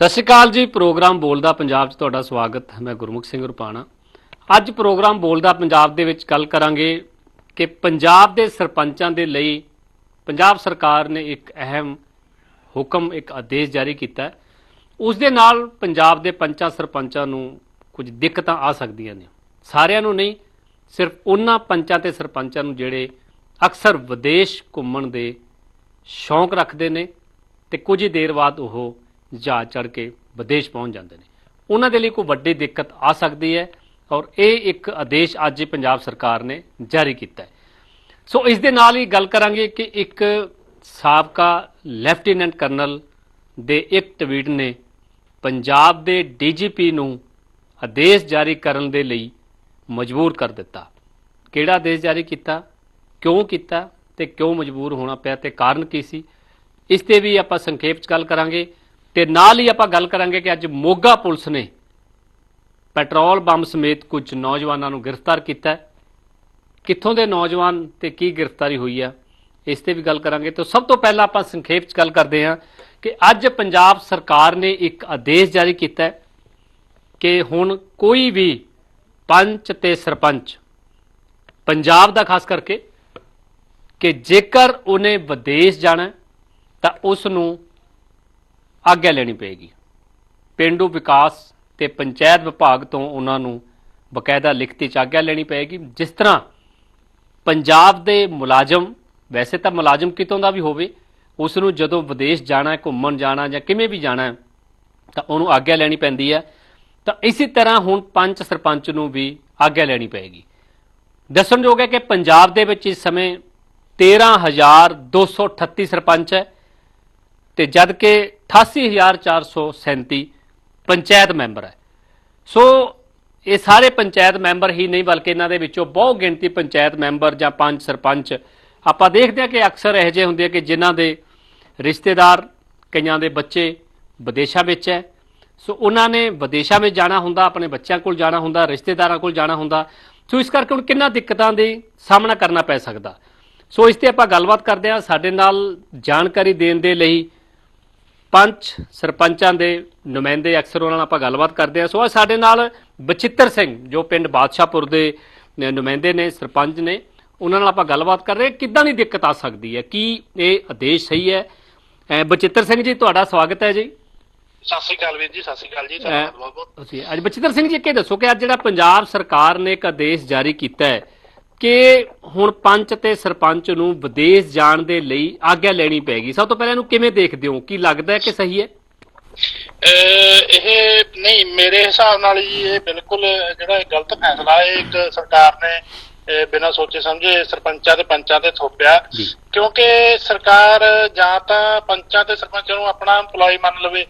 ਸਤਿ ਸ਼੍ਰੀ ਅਕਾਲ ਜੀ, ਪ੍ਰੋਗਰਾਮ ਬੋਲਦਾ ਪੰਜਾਬ 'ਚ ਤੁਹਾਡਾ ਸਵਾਗਤ ਹੈ। ਮੈਂ ਗੁਰਮੁਖ ਸਿੰਘ ਰੁਪਾਣਾ। ਅੱਜ ਪ੍ਰੋਗਰਾਮ ਬੋਲਦਾ ਪੰਜਾਬ ਦੇ ਵਿੱਚ ਗੱਲ ਕਰਾਂਗੇ ਕਿ ਪੰਜਾਬ ਦੇ ਸਰਪੰਚਾਂ ਦੇ ਲਈ ਪੰਜਾਬ ਸਰਕਾਰ ਨੇ ਇੱਕ ਅਹਿਮ ਹੁਕਮ, ਇੱਕ ਆਦੇਸ਼ ਜਾਰੀ ਕੀਤਾ ਹੈ। ਉਸ ਦੇ ਨਾਲ ਪੰਜਾਬ ਦੇ ਪੰਚਾਂ ਸਰਪੰਚਾਂ ਨੂੰ ਕੁਝ ਦਿੱਕਤਾਂ ਆ ਸਕਦੀਆਂ ਨੇ। ਸਾਰਿਆਂ ਨੂੰ ਨਹੀਂ, ਸਿਰਫ ਉਹਨਾਂ ਪੰਚਾਂ ਤੇ ਸਰਪੰਚਾਂ ਨੂੰ ਜਿਹੜੇ ਅਕਸਰ ਵਿਦੇਸ਼ ਘੁੰਮਣ ਦੇ ਸ਼ੌਂਕ ਰੱਖਦੇ ਨੇ ਤੇ ਕੁਝ ਹੀ ਦੇਰ ਬਾਅਦ ਉਹ ਜਹਾਜ਼ ਚੜ੍ਹ ਕੇ ਵਿਦੇਸ਼ ਪਹੁੰਚ ਜਾਂਦੇ ਨੇ। ਉਹਨਾਂ ਦੇ ਲਈ ਕੋਈ ਵੱਡੀ ਦਿੱਕਤ ਆ ਸਕਦੀ ਹੈ ਔਰ ਇਹ ਇੱਕ ਆਦੇਸ਼ ਅੱਜ ਪੰਜਾਬ ਸਰਕਾਰ ਨੇ ਜਾਰੀ ਕੀਤਾ ਹੈ। ਸੋ ਇਸ ਦੇ ਨਾਲ ਹੀ ਗੱਲ ਕਰਾਂਗੇ ਕਿ ਇੱਕ ਸਾਬਕਾ ਲੈਫਟੀਨੈਂਟ ਕਰਨਲ ਦੇ ਇੱਕ ਟਵੀਟ ਨੇ ਪੰਜਾਬ ਦੇ ਡੀਜੀਪੀ ਨੂੰ ਆਦੇਸ਼ ਜਾਰੀ ਕਰਨ ਦੇ ਲਈ ਮਜਬੂਰ ਕਰ ਦਿੱਤਾ। ਕਿਹੜਾ ਆਦੇਸ਼ ਜਾਰੀ ਕੀਤਾ? ਕਿਉਂ ਕੀਤਾ ਤੇ ਕਿਉਂ ਮਜਬੂਰ ਹੋਣਾ ਪਿਆ ਤੇ ਕਾਰਨ ਕੀ ਸੀ? ਇਸ ਤੇ ਵੀ ਆਪਾਂ ਸੰਖੇਪ ਚ ਗੱਲ ਕਰਾਂਗੇ। ਤੇ ਨਾਲ ਹੀ ਆਪਾਂ ਗੱਲ ਕਰਾਂਗੇ ਕਿ ਅੱਜ ਮੋਗਾ ਪੁਲਿਸ ਨੇ ਪੈਟਰੋਲ ਬੰਬ ਸਮੇਤ ਕੁਝ ਨੌਜਵਾਨਾਂ ਨੂੰ ਗ੍ਰਿਫਤਾਰ ਕੀਤਾ ਕਿੱਥੋਂ ਦੇ ਨੌਜਵਾਨ ਤੇ ਕੀ ਗ੍ਰਿਫਤਾਰੀ ਹੋਈ ਆ, ਇਸ ਤੇ ਵੀ ਗੱਲ ਕਰਾਂਗੇ। ਤਾਂ ਸਭ ਤੋਂ ਪਹਿਲਾਂ ਆਪਾਂ ਸੰਖੇਪ ਚ ਗੱਲ ਕਰਦੇ ਹਾਂ ਕਿ ਅੱਜ ਪੰਜਾਬ ਸਰਕਾਰ ਨੇ ਇੱਕ ਆਦੇਸ਼ ਜਾਰੀ ਕੀਤਾ ਹੈ ਕਿ ਹੁਣ ਕੋਈ ਵੀ ਪੰਚ ਤੇ ਸਰਪੰਚ, ਪੰਜਾਬ ਦਾ ਖਾਸ ਕਰਕੇ, ਕਿ ਜੇਕਰ ਉਹਨੇ ਵਿਦੇਸ਼ ਜਾਣਾ ਤਾਂ ਉਸ ਨੂੰ ਆਗਿਆ ਲੈਣੀ ਪਏਗੀ। ਪਿੰਡੂ ਵਿਕਾਸ ਤੇ ਪੰਚਾਇਤ ਵਿਭਾਗ ਤੋਂ ਉਹਨਾਂ ਨੂੰ ਬਕਾਇਦਾ ਲਿਖਤੀ ਚ ਆਗਿਆ ਲੈਣੀ ਪਏਗੀ। ਜਿਸ ਤਰ੍ਹਾਂ ਪੰਜਾਬ ਦੇ ਮੁਲਾਜ਼ਮ, ਵੈਸੇ ਤਾਂ ਮੁਲਾਜ਼ਮ ਕਿਤੋਂ ਦਾ ਵੀ ਹੋਵੇ ਉਸ ਨੂੰ ਜਦੋਂ ਵਿਦੇਸ਼ ਜਾਣਾ ਹੈ, ਘੁੰਮਣ ਜਾਣਾ ਜਾਂ ਕਿਵੇਂ ਵੀ ਜਾਣਾ ਹੈ, ਤਾਂ ਉਹਨੂੰ ਆਗਿਆ ਲੈਣੀ ਪੈਂਦੀ ਹੈ। ਤਾਂ ਇਸੇ ਤਰ੍ਹਾਂ ਹੁਣ ਪੰਚ ਸਰਪੰਚ ਨੂੰ ਵੀ ਆਗਿਆ ਲੈਣੀ ਪਏਗੀ। ਦੱਸਣਯੋਗ ਹੈ ਕਿ ਪੰਜਾਬ ਦੇ ਵਿੱਚ ਇਸ ਸਮੇਂ 13238 ਸਰਪੰਚ ਹੈ। ਤੇ ਜਦ ਕਿ 88437 ਪੰਚਾਇਤ ਮੈਂਬਰ ਹੈ। ਸੋ ਇਹ ਸਾਰੇ ਪੰਚਾਇਤ ਮੈਂਬਰ ਹੀ ਨਹੀਂ, ਬਲਕਿ ਇਹਨਾਂ ਦੇ ਵਿੱਚੋਂ ਬਹੁ ਗਿਣਤੀ ਪੰਚਾਇਤ ਮੈਂਬਰ ਜਾਂ ਪੰਚ ਸਰਪੰਚ, ਆਪਾਂ ਦੇਖਦੇ ਹਾਂ ਕਿ ਅਕਸਰ ਇਹੋ ਜਿਹੇ ਹੁੰਦੇ ਆ ਕਿ ਜਿਨ੍ਹਾਂ ਦੇ ਰਿਸ਼ਤੇਦਾਰ ਕਈਆਂ ਦੇ ਬੱਚੇ ਵਿਦੇਸ਼ਾਂ ਵਿੱਚ ਹੈ। ਸੋ ਉਹਨਾਂ ਨੇ ਵਿਦੇਸ਼ਾਂ ਵਿੱਚ ਜਾਣਾ ਹੁੰਦਾ, ਆਪਣੇ ਬੱਚਿਆਂ ਕੋਲ ਜਾਣਾ ਹੁੰਦਾ, ਰਿਸ਼ਤੇਦਾਰਾਂ ਕੋਲ ਜਾਣਾ ਹੁੰਦਾ। ਸੋ ਇਸ ਕਰਕੇ ਹੁਣ ਕਿੰਨਾ ਦਿੱਕਤਾਂ ਦੇ ਸਾਹਮਣਾ ਕਰਨਾ ਪੈ ਸਕਦਾ। ਸੋ ਇਸ ਤੇ ਆਪਾਂ ਗੱਲਬਾਤ ਕਰਦੇ ਹਾਂ। ਸਾਡੇ ਨਾਲ ਜਾਣਕਾਰੀ ਦੇਣ ਦੇ ਲਈ ਪੰਚ ਸਰਪੰਚਾਂ ਦੇ ਨੁਮਾਇੰਦੇ ਅਕਸਰ ਉਹਨਾਂ ਨਾਲ ਆਪਾਂ ਗੱਲਬਾਤ ਕਰਦੇ ਹਾਂ। ਸੋ ਅੱਜ ਸਾਡੇ ਨਾਲ ਬਚਿੱਤਰ ਸਿੰਘ ਜੋ ਪਿੰਡ ਬਾਦਸ਼ਾਹਪੁਰ ਦੇ ਨੁਮਾਇੰਦੇ ਨੇ ਸਰਪੰਚ ਨੇ ਉਹਨਾਂ ਨਾਲ ਆਪਾਂ ਗੱਲਬਾਤ ਕਰ ਰਹੇ। ਕਿੱਦਾਂ ਦੀ ਦਿੱਕਤ ਆ ਸਕਦੀ ਹੈ? ਕੀ ਇਹ ਆਦੇਸ਼ ਸਹੀ ਹੈ? ਬਚਿੱਤਰ ਸਿੰਘ ਜੀ ਤੁਹਾਡਾ ਸਵਾਗਤ ਹੈ ਜੀ। ਸਤਿ ਸ੍ਰੀ ਅਕਾਲ ਵੀਰ ਜੀ ਸਤਿ ਸ੍ਰੀ ਅਕਾਲ ਜੀ ਬਹੁਤ ਬਹੁਤ। ਤੁਸੀਂ ਅੱਜ ਬਚਿੱਤਰ ਸਿੰਘ ਜੀ ਇਹ ਦੱਸੋ ਕਿ ਅੱਜ ਜਿਹੜਾ ਪੰਜਾਬ ਸਰਕਾਰ ਨੇ ਇੱਕ ਆਦੇਸ਼ ਜਾਰੀ ਕੀਤਾ ਹੈ ਕਿ ਹੁਣ ਪੰਚ ਤੇ ਸਰਪੰਚ ਨੂੰ ਵਿਦੇਸ਼ ਜਾਣ ਦੇ ਲਈ ਆਗਿਆ ਲੈਣੀ ਪੈਗੀ। ਸਭ ਤੋਂ ਪਹਿਲਾਂ ਇਹਨੂੰ ਕਿਵੇਂ ਦੇਖਦੇ ਹੋ? ਕੀ ਲੱਗਦਾ ਹੈ ਕਿ ਸਹੀ ਹੈ? ਇਹ ਨਹੀਂ ਮੇਰੇ ਹਿਸਾਬ ਨਾਲ ਜੀ ਇਹ ਬਿਲਕੁਲ ਜਿਹੜਾ ਗਲਤ ਫੈਸਲਾ ਹੈ ਇੱਕ ਸਰਕਾਰ ਨੇ ਬਿਨਾਂ ਸੋਚੇ ਸਮਝੇ ਸਰਪੰਚਾਂ ਤੇ ਪੰਚਾਂ ਤੇ ਥੋਪਿਆ। ਕਿਉਂਕਿ ਸਰਕਾਰ ਜਾਂ ਤਾਂ ਪੰਚਾਂ ਤੇ ਸਰਪੰਚਾਂ ਨੂੰ ਆਪਣਾ EMPLOYE ਮੰਨ ਲਵੇ।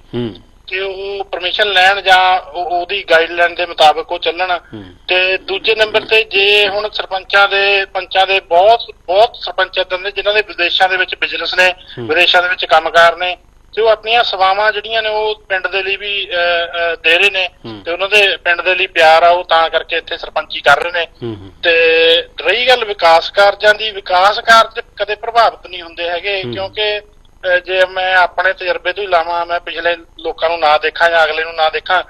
ਕਿ ਉਹ ਪਰਮਿਸ਼ਨ ਲੈਣ ਜਾਂ ਉਹ- ਉਹਦੀ ਗਾਈਡਲਾਈਨ ਦੇ ਮੁਤਾਬਕ ਉਹ ਚੱਲਣ ਤੇ ਦੂਜੇ ਨੰਬਰ ਤੇ ਜੇ ਹੁਣ ਸਰਪੰਚਾਂ ਦੇ ਪੰਚਾਂ ਦੇ ਬਹੁਤ ਬਹੁਤ ਸਰਪੰਚ ਏਦਾਂ ਦੇ ਜਿਨ੍ਹਾਂ ਦੇ ਵਿਦੇਸ਼ਾਂ ਦੇ ਵਿੱਚ ਬਿਜ਼ਨਸ ਨੇ। ਵਿਦੇਸ਼ਾਂ ਦੇ ਵਿੱਚ ਕੰਮਕਾਰ ਨੇ ਤੇ ਉਹ ਆਪਣੀਆਂ ਸੇਵਾਵਾਂ ਜਿਹੜੀਆਂ ਨੇ ਉਹ ਪਿੰਡ ਦੇ ਲਈ ਵੀ ਦੇ ਰਹੇ ਨੇ। ਤੇ ਉਹਨਾਂ ਦੇ ਪਿੰਡ ਦੇ ਲਈ ਪਿਆਰ ਆ ਉਹ ਤਾਂ ਕਰਕੇ ਇੱਥੇ ਸਰਪੰਚੀ ਕਰ ਰਹੇ ਨੇ ਤੇ ਰਹੀ ਗੱਲ ਵਿਕਾਸ ਕਾਰਜਾਂ ਦੀ ਵਿਕਾਸ ਕਾਰਜ ਕਦੇ ਪ੍ਰਭਾਵਿਤ ਨਹੀਂ ਹੁੰਦੇ ਹੈਗੇ। ਕਿਉਂਕਿ ਜੇ ਮੈਂ ਆਪਣੇ ਤਜਰਬੇ ਤੋਂ ਹੀ ਲਾਵਾਂ ਮੈਂ ਪਿਛਲੇ ਲੋਕਾਂ ਨੂੰ ਨਾ ਦੇਖਾਂ ਜਾਂ ਅਗਲੇ ਨੂੰ ਨਾ ਦੇਖਾਂ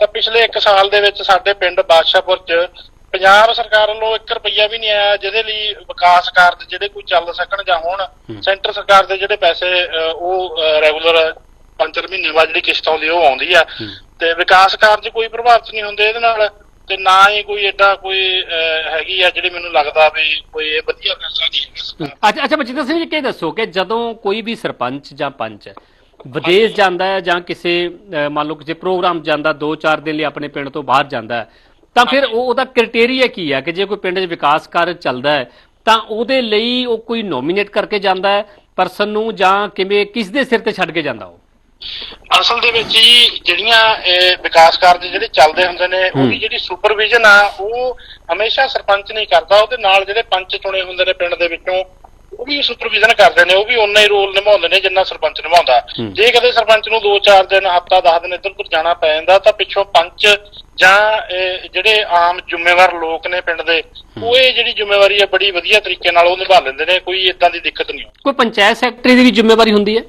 ਤਾਂ ਪਿਛਲੇ 1 ਸਾਲ ਦੇ ਵਿੱਚ ਸਾਡੇ ਪਿੰਡ ਬਾਦਸ਼ਾਹਪੁਰ ਚ ਪੰਜਾਬ ਸਰਕਾਰ ਵੱਲੋਂ 1 ਰੁਪਈਆ ਵੀ ਨਹੀਂ ਆਇਆ ਜਿਹਦੇ ਲਈ ਵਿਕਾਸ ਕਾਰਜ ਜਿਹੜੇ ਕੋਈ ਚੱਲ ਸਕਣ ਜਾਂ ਹੋਣ। ਸੈਂਟਰ ਸਰਕਾਰ ਦੇ ਜਿਹੜੇ ਪੈਸੇ ਉਹ ਰੈਗੂਲਰ ਪੰਜ ਚਾਰ ਮਹੀਨੇ ਬਾਅਦ ਜਿਹੜੀ ਕਿਸ਼ਤ ਆਉਂਦੀ ਉਹ ਆਉਂਦੀ ਆ। ਤੇ ਵਿਕਾਸ ਕਾਰਜ ਕੋਈ ਪ੍ਰਭਾਵਿਤ ਨਹੀਂ ਹੁੰਦੇ ਇਹਦੇ ਨਾਲ ਤੇ ਨਾ ਹੀ ਕੋਈ ਐਡਾ ਕੋਈ ਹੈਗੀ ਆ ਜਿਹੜੀ ਮੈਨੂੰ ਲੱਗਦਾ ਵੀ ਕੋਈ ਇਹ ਵਧੀਆ ਫੈਸਲਾ ਨਹੀਂ ਹੈਗਾ। ਅੱਛਾ ਅੱਛਾ ਬਚਿੱਤਰ ਸਿੰਘ ਜੀ ਕੀ ਦੱਸੋ ਕਿ ਜਦੋਂ ਕੋਈ ਵੀ ਸਰਪੰਚ ਜਾਂ ਪੰਚ ਵਿਦੇਸ਼ ਜਾਂਦਾ ਹੈ ਜਾਂ ਕਿਸੇ ਮੰਨ ਲਓ ਕਿਸੇ ਪ੍ਰੋਗਰਾਮ ਜਾਂਦਾ 2-4 ਦਿਨ ਲਈ ਆਪਣੇ ਪਿੰਡ ਤੋਂ ਬਾਹਰ ਜਾਂਦਾ ਹੈ ਤਾਂ ਫਿਰ ਉਹ ਉਹਦਾ ਕ੍ਰਾਈਟੇਰੀਆ ਕੀ ਹੈ ਕਿ ਜੇ ਕੋਈ ਪਿੰਡ 'ਚ ਵਿਕਾਸ ਕਾਰਜ ਚੱਲਦਾ ਹੈ ਤਾਂ ਉਹਦੇ ਲਈ ਉਹ ਕੋਈ ਨੋਮੀਨੇਟ ਕਰਕੇ ਜਾਂਦਾ ਹੈ ਪਰਸਨ ਨੂੰ ਜਾਂ ਕਿਵੇਂ ਕਿਸ ਦੇ ਸਿਰ ਤੇ ਛੱਡ ਕੇ ਜਾਂਦਾ ਉਹ? ਅਸਲ ਦੇ ਵਿੱਚ ਹੀ ਜਿਹੜੀਆਂ ਇਹ ਵਿਕਾਸ ਕਾਰਜ ਜਿਹੜੇ ਚੱਲਦੇ ਹੁੰਦੇ ਨੇ ਹੂੰ। ਉਹਦੀ ਜਿਹੜੀ ਸੁਪਰਵਿਜ਼ਨ ਆ ਉਹ ਹਮੇਸ਼ਾ ਸਰਪੰਚ ਨਹੀਂ ਕਰਦਾ। ਉਹਦੇ ਨਾਲ ਜਿਹੜੇ ਪੰਚ ਚੁਣੇ ਹੁੰਦੇ ਨੇ ਪਿੰਡ ਦੇ ਵਿੱਚੋਂ ਉਹ ਵੀ ਸੁਪਰਵਿਜ਼ਨ ਕਰਦੇ ਨੇ ਉਹ ਵੀ ਉਨਾ ਹੀ ਰੋਲ ਨਿਭਾਉਂਦੇ ਨੇ ਜਿੰਨਾ ਸਰਪੰਚ ਨਿਭਾਉਂਦਾ। ਹੂੰ। ਜੇ ਕਦੇ ਸਰਪੰਚ ਨੂੰ 2-4 ਦਿਨ ਹਫਤਾ 10 ਦਿਨ ਇੱਧਰ ਉੱਧਰ ਜਾਣਾ ਪੈ ਜਾਂਦਾ ਤਾਂ ਪਿੱਛੋਂ ਪੰਚ ਜਾਂ ਜਿਹੜੇ ਆਮ ਜ਼ਿੰਮੇਵਾਰ ਲੋਕ ਨੇ ਪਿੰਡ ਦੇ ਉਹ ਇਹ ਜਿਹੜੀ ਜ਼ਿੰਮੇਵਾਰੀ ਆ ਬੜੀ ਵਧੀਆ ਤਰੀਕੇ ਨਾਲ ਉਹ ਨਿਭਾ ਲੈਂਦੇ ਨੇ ਕੋਈ ਇਦਾਂ ਦੀ ਦਿੱਕਤ ਨਹੀਂ ਕੋਈ ਪੰਚਾਇਤ ਸੈਕਟਰੀ ਦੀ ਵੀ ਜ਼ਿੰਮੇਵਾਰੀ ਹੁੰਦੀ ਹੈ?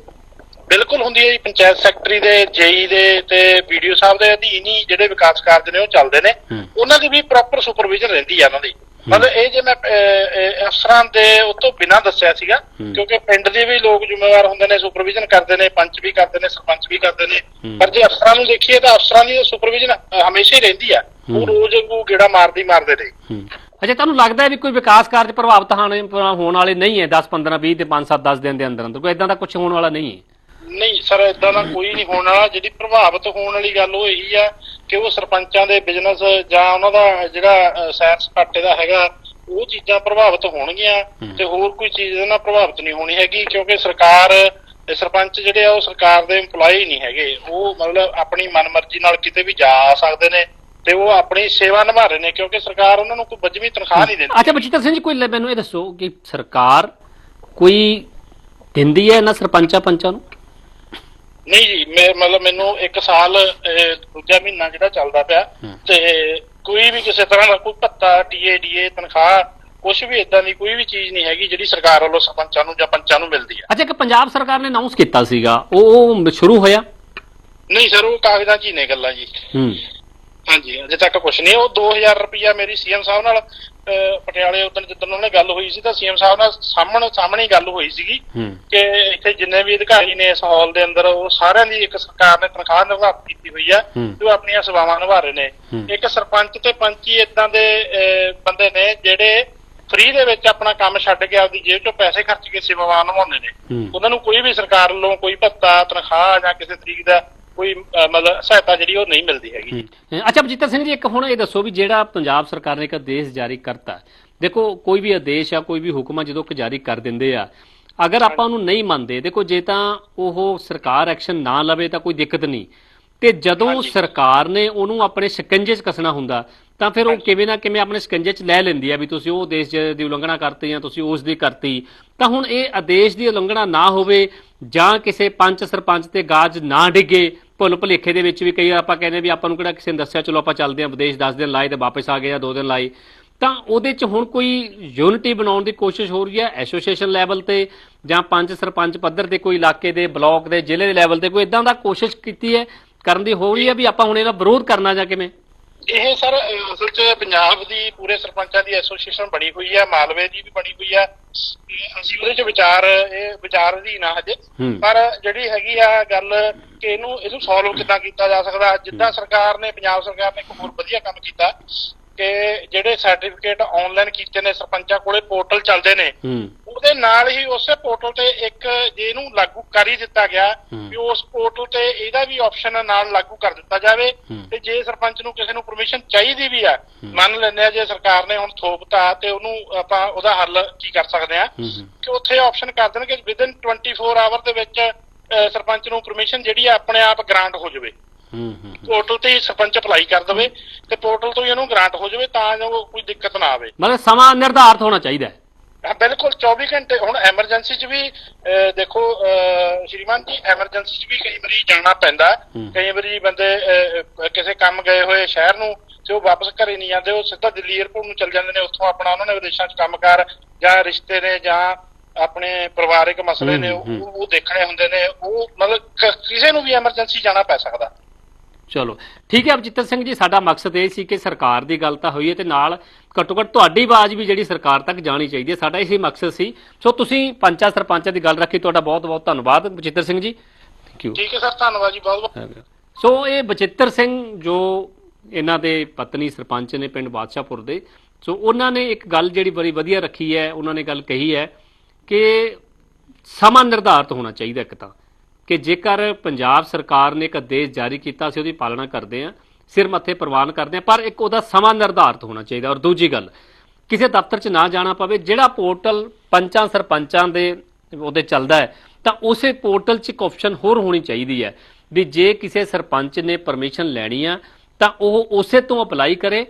ਬਿਲਕੁਲ ਹੁੰਦੀ ਹੈ ਜੀ ਪੰਚਾਇਤ ਸੈਕਟਰੀ ਦੇ ਜੇਈ ਦੇ ਤੇ ਵੀਡੀਓ ਸਾਹਿਬ ਦੇ ਅਧੀਨ ਹੀ ਜਿਹੜੇ ਵਿਕਾਸ ਕਾਰਜ ਨੇ ਉਹ ਚੱਲਦੇ ਨੇ। ਉਹਨਾਂ ਦੀ ਵੀ ਪ੍ਰੋਪਰ ਸੁਪਰਵਿਜ਼ਨ ਰਹਿੰਦੀ ਹੈ ਉਹਨਾਂ ਦੀ। ਮਤਲਬ ਇਹ ਜੇ ਮੈਂ ਅਫਸਰਾਂ ਦੇ ਉਹ ਤੋਂ ਬਿਨਾਂ ਦੱਸਿਆ ਸੀਗਾ। ਕਿਉਂਕਿ ਪਿੰਡ ਦੇ ਵੀ ਲੋਕ ਜ਼ਿੰਮੇਵਾਰ ਹੁੰਦੇ ਨੇ ਸੁਪਰਵਿਜ਼ਨ ਕਰਦੇ ਨੇ ਪੰਚ ਵੀ ਕਰਦੇ ਨੇ ਸਰਪੰਚ ਵੀ ਕਰਦੇ ਨੇ। ਪਰ ਜੇ ਅਫਸਰਾਂ ਨੂੰ ਦੇਖੀਏ ਤਾਂ ਅਫਸਰਾਂ ਦੀ ਸੁਪਰਵਿਜ਼ਨ ਹਮੇਸ਼ਾ ਹੀ ਰਹਿੰਦੀ ਆ। ਹੂੰ। ਉਹ ਰੋਜ਼ ਉਹ ਗੇੜਾ ਮਾਰਦੀ ਮਾਰਦੇ ਨੇ। ਅੱਛਾ ਤੁਹਾਨੂੰ ਲੱਗਦਾ ਹੈ ਵੀ ਕੋਈ ਵਿਕਾਸ ਕਾਰਜ ਪ੍ਰਭਾਵਿਤ ਹੋਣ ਵਾਲੇ ਨਹੀਂ ਹੈ 10 15 20 ਤੇ 5 7 10 ਦਿਨ ਦੇ ਅੰਦਰ ਅੰਦਰ? ਕੋਈ ਇਦਾਂ ਦਾ ਕੁਝ ਹੋਣ ਵਾਲਾ ਨਹੀਂ ਹੈ? ਨਹੀਂ ਸਰ ਇਦਾਂ ਦਾ ਕੋਈ ਨਹੀਂ ਹੋਣ ਵਾਲਾ। ਜਿਹੜੀ ਪ੍ਰਭਾਵਿਤ ਹੋਣ ਵਾਲੀ ਗੱਲ ਉਹ ਇਹੀ ਆ ਕਿ ਉਹ ਸਰਪੰਚਾਂ ਦੇ ਬਿਜ਼ਨਸ ਜਾਂ ਉਹਨਾਂ ਦਾ ਜਿਹੜਾ ਸੈਰ ਸਪਾਟੇ ਦਾ ਹੈਗਾ ਉਹ ਚੀਜ਼ਾਂ ਪ੍ਰਭਾਵਿਤ ਹੋਣਗੀਆਂ। ਤੇ ਹੋਰ ਕੋਈ ਚੀਜ਼ ਨਾਲ ਪ੍ਰਭਾਵਿਤ ਨਹੀਂ ਹੋਣੀ ਹੈਗੀ ਕਿਉਂਕਿ ਸਰਕਾਰ ਤੇ ਸਰਪੰਚ ਜਿਹੜੇ ਆ ਉਹ ਸਰਕਾਰ ਦੇ EMPLOYE ਨਹੀਂ ਹੈਗੇ। ਉਹ ਮਤਲਬ ਆਪਣੀ ਮਨਮਰਜ਼ੀ ਨਾਲ ਕਿਤੇ ਵੀ ਜਾ ਸਕਦੇ ਨੇ ਤੇ ਉਹ ਆਪਣੀ ਸੇਵਾ ਨਿਭਾ ਰਹੇ ਨੇ ਕਿਉਂਕਿ ਸਰਕਾਰ ਉਹਨਾਂ ਨੂੰ ਕੋਈ ਵੱਜਵੀਂ ਤਨਖਾਹ ਨਹੀਂ ਦਿੰਦੀ। ਅੱਛਾ ਬਚਿੱਤਰ ਸਿੰਘ ਜੀ ਕੋਈ ਮੈਨੂੰ ਇਹ ਦੱਸੋ ਕਿ ਸਰਕਾਰ ਕੋਈ ਦਿੰਦੀ ਹੈ ਇਹਨਾਂ ਸਰਪੰਚਾਂ ਪੰਚਾਂ ਨੂੰ? ਨਹੀਂ ਜੀ ਮੈਂ ਮਤਲਬ ਮੈਨੂੰ ਇੱਕ ਸਾਲ ਦੂਜਾ ਮਹੀਨਾ ਜਿਹੜਾ ਚੱਲਦਾ ਪਿਆ ਹੂੰ। ਤੇ ਕੋਈ ਵੀ ਕਿਸੇ ਤਰ੍ਹਾਂ ਦਾ ਕੋਈ ਭੱਤਾ ਡੀਏ ਤਨਖਾਹ ਕੁਝ ਵੀ ਇਦਾਂ ਦੀ ਕੋਈ ਵੀ ਚੀਜ਼ ਨਹੀਂ ਹੈਗੀ ਜਿਹੜੀ ਸਰਕਾਰ ਵੱਲੋਂ ਸਰਪੰਚਾਂ ਨੂੰ ਜਾਂ ਪੰਚਾਂ ਨੂੰ ਮਿਲਦੀ ਆ। ਅੱਛਾ ਕਿ ਪੰਜਾਬ ਸਰਕਾਰ ਨੇ ਅਨਾਉਂਸ ਕੀਤਾ ਸੀਗਾ ਉਹ ਉਹ ਸ਼ੁਰੂ ਹੋਇਆ? ਨਹੀਂ ਸਰ ਉਹ ਕਾਗਜ਼ਾਂ 'ਚ ਹੀ ਨੇ ਗੱਲਾਂ ਜੀ। ਹੂੰ। ਹਾਂਜੀ ਅਜੇ ਤੱਕ ਕੁਝ ਨਹੀਂ ਉਹ 2000 ਰੁਪਇਆ ਮੇਰੀ ਸੀਐਮ ਸਾਹਿਬ ਨਾਲ ਪਟਿਆਲੇ ਉਦੋਂ ਜਿੱਦਣ ਉਹਨਾਂ ਨੇ ਗੱਲ ਹੋਈ ਸੀ ਤਾਂ ਸੀਐਮ ਸਾਹਿਬ ਨਾਲ ਸਾਹਮਣੇ ਸਾਹਮਣੇ ਗੱਲ ਹੋਈ ਸੀਗੀ ਕਿ ਇੱਥੇ ਜਿੰਨੇ ਵੀ ਅਧਿਕਾਰੀ ਨੇ ਇਸ ਹਾਲ ਦੇ ਅੰਦਰ ਉਹ ਸਾਰਿਆਂ ਦੀ ਇੱਕ ਸਰਕਾਰ ਨੇ ਤਨਖਾਹ ਨਿਰਧਾਰਿਤ ਕੀਤੀ ਹੋਈ ਆ ਹੂੰ। ਤੇ ਉਹ ਆਪਣੀਆਂ ਸੇਵਾਵਾਂ ਨਿਭਾ ਰਹੇ ਨੇ। ਇੱਕ ਸਰਪੰਚ ਤੇ ਪੰਚੀ ਇਦਾਂ ਦੇ ਬੰਦੇ ਨੇ ਜਿਹੜੇ ਫ੍ਰੀ ਦੇ ਵਿੱਚ ਆਪਣਾ ਕੰਮ ਛੱਡ ਕੇ ਆਪਦੀ ਜੇਬ ਚੋਂ ਪੈਸੇ ਖਰਚ ਕੇ ਸੇਵਾਵਾਂ ਨਿਭਾਉਂਦੇ ਨੇ। ਉਹਨਾਂ ਨੂੰ ਕੋਈ ਵੀ ਸਰਕਾਰ ਵੱਲੋਂ ਕੋਈ ਭੱਤਾ ਤਨਖਾਹ ਜਾਂ ਕਿਸੇ ਤਰੀਕ ਦਾ ਕੋਈ ਅਹ, ਮਤਲਬ ਸਹਾਇਤਾ ਜਿਹੜੀ ਉਹ ਨਹੀਂ ਮਿਲਦੀ ਹੈਗੀ। ਅੱਛਾ ਬਜਿੱਤਰ ਸਿੰਘ ਜੀ ਇੱਕ ਹੁਣ ਇਹ ਦੱਸੋ ਵੀ ਜਿਹੜਾ ਪੰਜਾਬ ਸਰਕਾਰ ਨੇ ਇੱਕ ਆਦੇਸ਼ ਜਾਰੀ ਕਰਤਾ ਦੇਖੋ ਕੋਈ ਵੀ ਆਦੇਸ਼ ਆ ਕੋਈ ਵੀ ਹੁਕਮ ਆ ਜਦੋਂ ਕਿ ਜਾਰੀ ਕਰ ਦਿੰਦੇ ਆ ਅਗਰ ਆਪਾਂ ਉਹਨੂੰ ਨਹੀਂ ਮੰਨਦੇ ਦੇਖੋ ਜੇ ਤਾਂ ਉਹ ਸਰਕਾਰ ਐਕਸ਼ਨ ਨਾ ਲਵੇ ਤਾਂ ਕੋਈ ਦਿੱਕਤ ਨਹੀਂ ਤੇ ਜਦੋਂ। ਸਰਕਾਰ ਨੇ ਉਹਨੂੰ ਆਪਣੇ ਸ਼ਿਕੰਜੇ 'ਚ ਕੱਸਣਾ ਹੁੰਦਾ ਤਾਂ ਫਿਰ ਉਹ ਕਿਵੇਂ ਨਾ ਕਿਵੇਂ ਆਪਣੇ ਸ਼ਿਕੰਜੇ 'ਚ ਲੈ ਲੈਂਦੀ ਆ ਵੀ ਤੁਸੀਂ ਉਹ ਆਦੇਸ਼ ਦੀ ਉਲੰਘਣਾ ਕਰਤੀ ਜਾਂ ਤੁਸੀਂ ਉਸ ਦੀ ਕਰਤੀ ਤਾਂ ਹੁਣ ਇਹ ਆਦੇਸ਼ ਦੀ ਉਲੰਘਣਾ ਨਾ ਹੋਵੇ ਜਾਂ ਕਿਸੇ ਪੰਚ ਸਰਪੰਚ ਤੇ ਗਾਜ ਨਾ ਡਿੱਗੇ ਭੁੱਲ ਭੁਲੇਖੇ ਦੇ ਵਿੱਚ ਵੀ ਕਈ ਵਾਰ ਆਪਾਂ ਕਹਿੰਦੇ ਵੀ ਆਪਾਂ ਨੂੰ ਕਿਹੜਾ ਕਿਸੇ ਨੇ ਦੱਸਿਆ, ਚਲੋ ਆਪਾਂ ਚੱਲਦੇ ਹਾਂ, ਵਿਦੇਸ਼ 10 ਦਿਨ ਲਾਏ ਤੇ ਵਾਪਸ ਆ ਗਏ ਜਾਂ 2 ਦਿਨ ਲਾਏ। ਤਾਂ ਉਹਦੇ 'ਚ ਹੁਣ ਕੋਈ ਯੂਨਿਟੀ ਬਣਾਉਣ ਦੀ ਕੋਸ਼ਿਸ਼ ਹੋ ਰਹੀ ਹੈ? ਐਸੋਸੀਏਸ਼ਨ ਲੈਵਲ ਤੇ ਜਾਂ ਪੰਜ ਸਰਪੰਚ ਪੱਧਰ ਤੇ ਕੋਈ ਇਲਾਕੇ ਦੇ, ਬਲਾਕ ਦੇ, ਜ਼ਿਲ੍ਹੇ ਦੇ ਲੈਵਲ ਤੇ ਕੋਈ ਇਦਾਂ ਦਾ ਕੋਸ਼ਿਸ਼ ਕੀਤੀ ਹੈ, ਕਰਨ ਦੀ ਹੋ ਰਹੀ ਹੈ ਵੀ ਆਪਾਂ ਹੁਣ ਇਹਦਾ ਵਿਰੋਧ ਕਰਨਾ ਜਾਂ ਕਿਵੇਂ? ਇਹ ਸਰ ਅਸਲ 'ਚ ਪੰਜਾਬ ਦੀ ਪੂਰੇ ਸਰਪੰਚਾਂ ਦੀ ਐਸੋਸੀਏਸ਼ਨ ਬਣੀ ਹੋਈ ਹੈ ਮਾਲਵੇ ਦੀ ਵੀ ਬਣੀ ਹੋਈ ਹੈ ਅਸੀਂ ਉਹਦੇ 'ਚ ਵਿਚਾਰ ਇਹ ਵਿਚਾਰ ਦੀ ਨਾ ਹਜੇ। ਪਰ ਜਿਹੜੀ ਹੈਗੀ ਆ ਗੱਲ ਕਿ ਇਹਨੂੰ ਇਹਨੂੰ ਸੋਲਵ ਕਿੱਦਾਂ ਕੀਤਾ ਜਾ ਸਕਦਾ ਜਿੱਦਾਂ ਸਰਕਾਰ ਨੇ ਪੰਜਾਬ ਸਰਕਾਰ ਨੇ ਇੱਕ ਹੋਰ ਵਧੀਆ ਕੰਮ ਕੀਤਾ ਕਿ ਜਿਹੜੇ ਸਰਟੀਫਿਕੇਟ ਆਨਲਾਈਨ ਕੀਤੇ ਨੇ ਸਰਪੰਚਾਂ ਕੋਲੇ ਪੋਰਟਲ ਚੱਲਦੇ ਨੇ। ਉਹਦੇ ਨਾਲ ਹੀ ਉਸੇ ਪੋਰਟਲ ਤੇ ਇੱਕ ਜੇ ਇਹਨੂੰ ਲਾਗੂ ਕਰ ਹੀ ਦਿੱਤਾ ਗਿਆ। ਵੀ ਉਸ ਪੋਰਟਲ ਤੇ ਇਹਦਾ ਵੀ ਆਪਸ਼ਨ ਨਾਲ ਲਾਗੂ ਕਰ ਦਿੱਤਾ ਜਾਵੇ। ਤੇ ਜੇ ਸਰਪੰਚ ਨੂੰ ਕਿਸੇ ਨੂੰ ਪਰਮਿਸ਼ਨ ਚਾਹੀਦੀ ਵੀ ਆ। ਮੰਨ ਲੈਂਦੇ ਆ ਜੇ ਸਰਕਾਰ ਨੇ ਹੁਣ ਥੋਪਤਾ ਤੇ ਉਹਨੂੰ ਆਪਾਂ ਉਹਦਾ ਹੱਲ ਕੀ ਕਰ ਸਕਦੇ ਆ ਕਿ ਉੱਥੇ ਆਪਸ਼ਨ ਕਰ ਦੇਣ ਕਿ ਵਿਦਨ 24 ਆਵਰ ਦੇ ਵਿੱਚ ਸਰਪੰਚ ਨੂੰ ਪਰਮਿਸ਼ਨ ਜਿਹੜੀ ਆ ਆਪਣੇ ਆਪ ਗ੍ਰਾਂਟ ਹੋ ਜਾਵੇ ਹੂੰ ਹੂੰ ਪੋਰਟਲ ਤੇ ਸਰਪੰਚ ਅਪਲਾਈ ਕਰ ਦੇਵੇ ਤੇ ਪੋਰਟਲ ਤੋਂ ਹੀ ਇਹਨੂੰ ਗ੍ਰਾਂਟ ਹੋ ਜਾਵੇ ਤਾਂ ਜੋ ਕੋਈ ਦਿੱਕਤ ਨਾ ਆਵੇ ਮਤਲਬ ਸਮਾਂ ਨਿਰਧਾਰਤ ਹੋਣਾ ਚਾਹੀਦਾ ਹਾਂ ਬਿਲਕੁਲ 24 ਘੰਟੇ ਹੁਣ ਐਮਰਜੈਂਸੀ 'ਚ ਵੀ ਦੇਖੋ ਸ਼੍ਰੀਮਾਨ ਜੀ ਐਮਰਜੈਂਸੀ 'ਚ ਵੀ ਕਈ ਵਾਰੀ ਜਾਣਾ ਪੈਂਦਾ। ਕਈ ਵਾਰੀ ਬੰਦੇ ਕਿਸੇ ਕੰਮ ਗਏ ਹੋਏ ਸ਼ਹਿਰ ਨੂੰ ਤੇ ਉਹ ਵਾਪਸ ਘਰੇ ਨਹੀਂ ਜਾਂਦੇ ਉਹ ਸਿੱਧਾ ਦਿੱਲੀ 에ਅਰਪੋਰਟ ਨੂੰ ਚੱਲ ਜਾਂਦੇ ਨੇ ਉੱਥੋਂ ਆਪਣਾ ਉਹਨਾਂ ਨੇ ਵਿਦੇਸ਼ਾਂ 'ਚ ਕੰਮਕਾਰ ਜਾਂ ਰਿਸ਼ਤੇ ਨੇ ਜਾਂ ਆਪਣੇ ਪਰਿਵਾਰਕ ਮਸਲੇ ਨੇ। ਉਹ ਦੇਖਣੇ ਹੁੰਦੇ ਨੇ ਉਹ ਮਤਲਬ ਕਿਸੇ ਨੂੰ ਵੀ ਐਮਰਜੈਂਸੀ ਜਾਣਾ ਪੈ ਸਕਦਾ ਚਲੋ ਠੀਕ ਹੈ ਬਚਿੱਤਰ ਸਿੰਘ ਜੀ ਸਾਡਾ ਮਕਸਦ ਇਹ ਸੀ ਕਿ ਸਰਕਾਰ ਦੀ ਗੱਲ ਤਾਂ ਹੋਈ ਹੈ ਤੇ ਨਾਲ ਘੱਟੋ ਘੱਟ ਤੁਹਾਡੀ ਆਵਾਜ਼ ਵੀ ਜਿਹੜੀ ਸਰਕਾਰ ਤੱਕ ਜਾਣੀ ਚਾਹੀਦੀ ਹੈ ਸਾਡਾ ਇਹੀ ਮਕਸਦ ਸੀ। ਸੋ ਤੁਸੀਂ ਪੰਚਾਂ ਸਰਪੰਚਾਂ ਦੀ ਗੱਲ ਰੱਖੀ ਤੁਹਾਡਾ ਬਹੁਤ ਬਹੁਤ ਧੰਨਵਾਦ ਬਚਿੱਤਰ ਸਿੰਘ ਜੀ। ਥੈਂਕ ਯੂ ਠੀਕ ਹੈ ਸਰ ਧੰਨਵਾਦ ਜੀ ਬਹੁਤ ਬਹੁਤ। ਸੋ ਇਹ ਬਚਿੱਤਰ ਸਿੰਘ ਜੋ ਇਹਨਾਂ ਦੇ ਪਤਨੀ ਸਰਪੰਚ ਨੇ ਪਿੰਡ ਬਾਦਸ਼ਾਹਪੁਰ ਦੇ ਸੋ ਉਹਨਾਂ ਨੇ ਇੱਕ ਗੱਲ ਜਿਹੜੀ ਬੜੀ ਵਧੀਆ ਰੱਖੀ ਹੈ ਉਹਨਾਂ ਨੇ ਗੱਲ ਕਹੀ ਹੈ ਕਿ ਸਮਾਂ ਨਿਰਧਾਰਤ ਹੋਣਾ ਚਾਹੀਦਾ ਇੱਕ ਤਾਂ ਕਿ ਜੇਕਰ ਪੰਜਾਬ ਸਰਕਾਰ ਨੇ ਇੱਕ ਆਦੇਸ਼ ਜਾਰੀ ਕੀਤਾ ਸੀ ਉਹਦੀ ਪਾਲਣਾ ਕਰਦੇ ਆ ਸਿਰ ਮੱਥੇ ਪ੍ਰਵਾਨ ਕਰਦੇ ਆ, ਪਰ ਇੱਕ ਉਹਦਾ ਸਮਾਂ ਨਿਰਧਾਰਤ ਹੋਣਾ ਚਾਹੀਦਾ। ਔਰ ਦੂਜੀ ਗੱਲ, ਕਿਸੇ ਦਫ਼ਤਰ 'ਚ ਨਾ ਜਾਣਾ ਪਵੇ, ਜਿਹੜਾ ਪੋਰਟਲ ਪੰਚਾਂ ਸਰਪੰਚਾਂ ਦੇ ਉਹਦੇ ਚੱਲਦਾ ਹੈ, ਤਾਂ ਉਸੇ ਪੋਰਟਲ 'ਚ ਇੱਕ ਆਪਸ਼ਨ ਹੋਰ ਹੋਣੀ ਚਾਹੀਦੀ ਹੈ ਵੀ ਜੇ ਕਿਸੇ ਸਰਪੰਚ ਨੇ ਪਰਮਿਸ਼ਨ ਲੈਣੀ ਆ, ਤਾਂ ਉਹ ਉਸੇ ਤੋਂ ਅਪਲਾਈ ਕਰੇ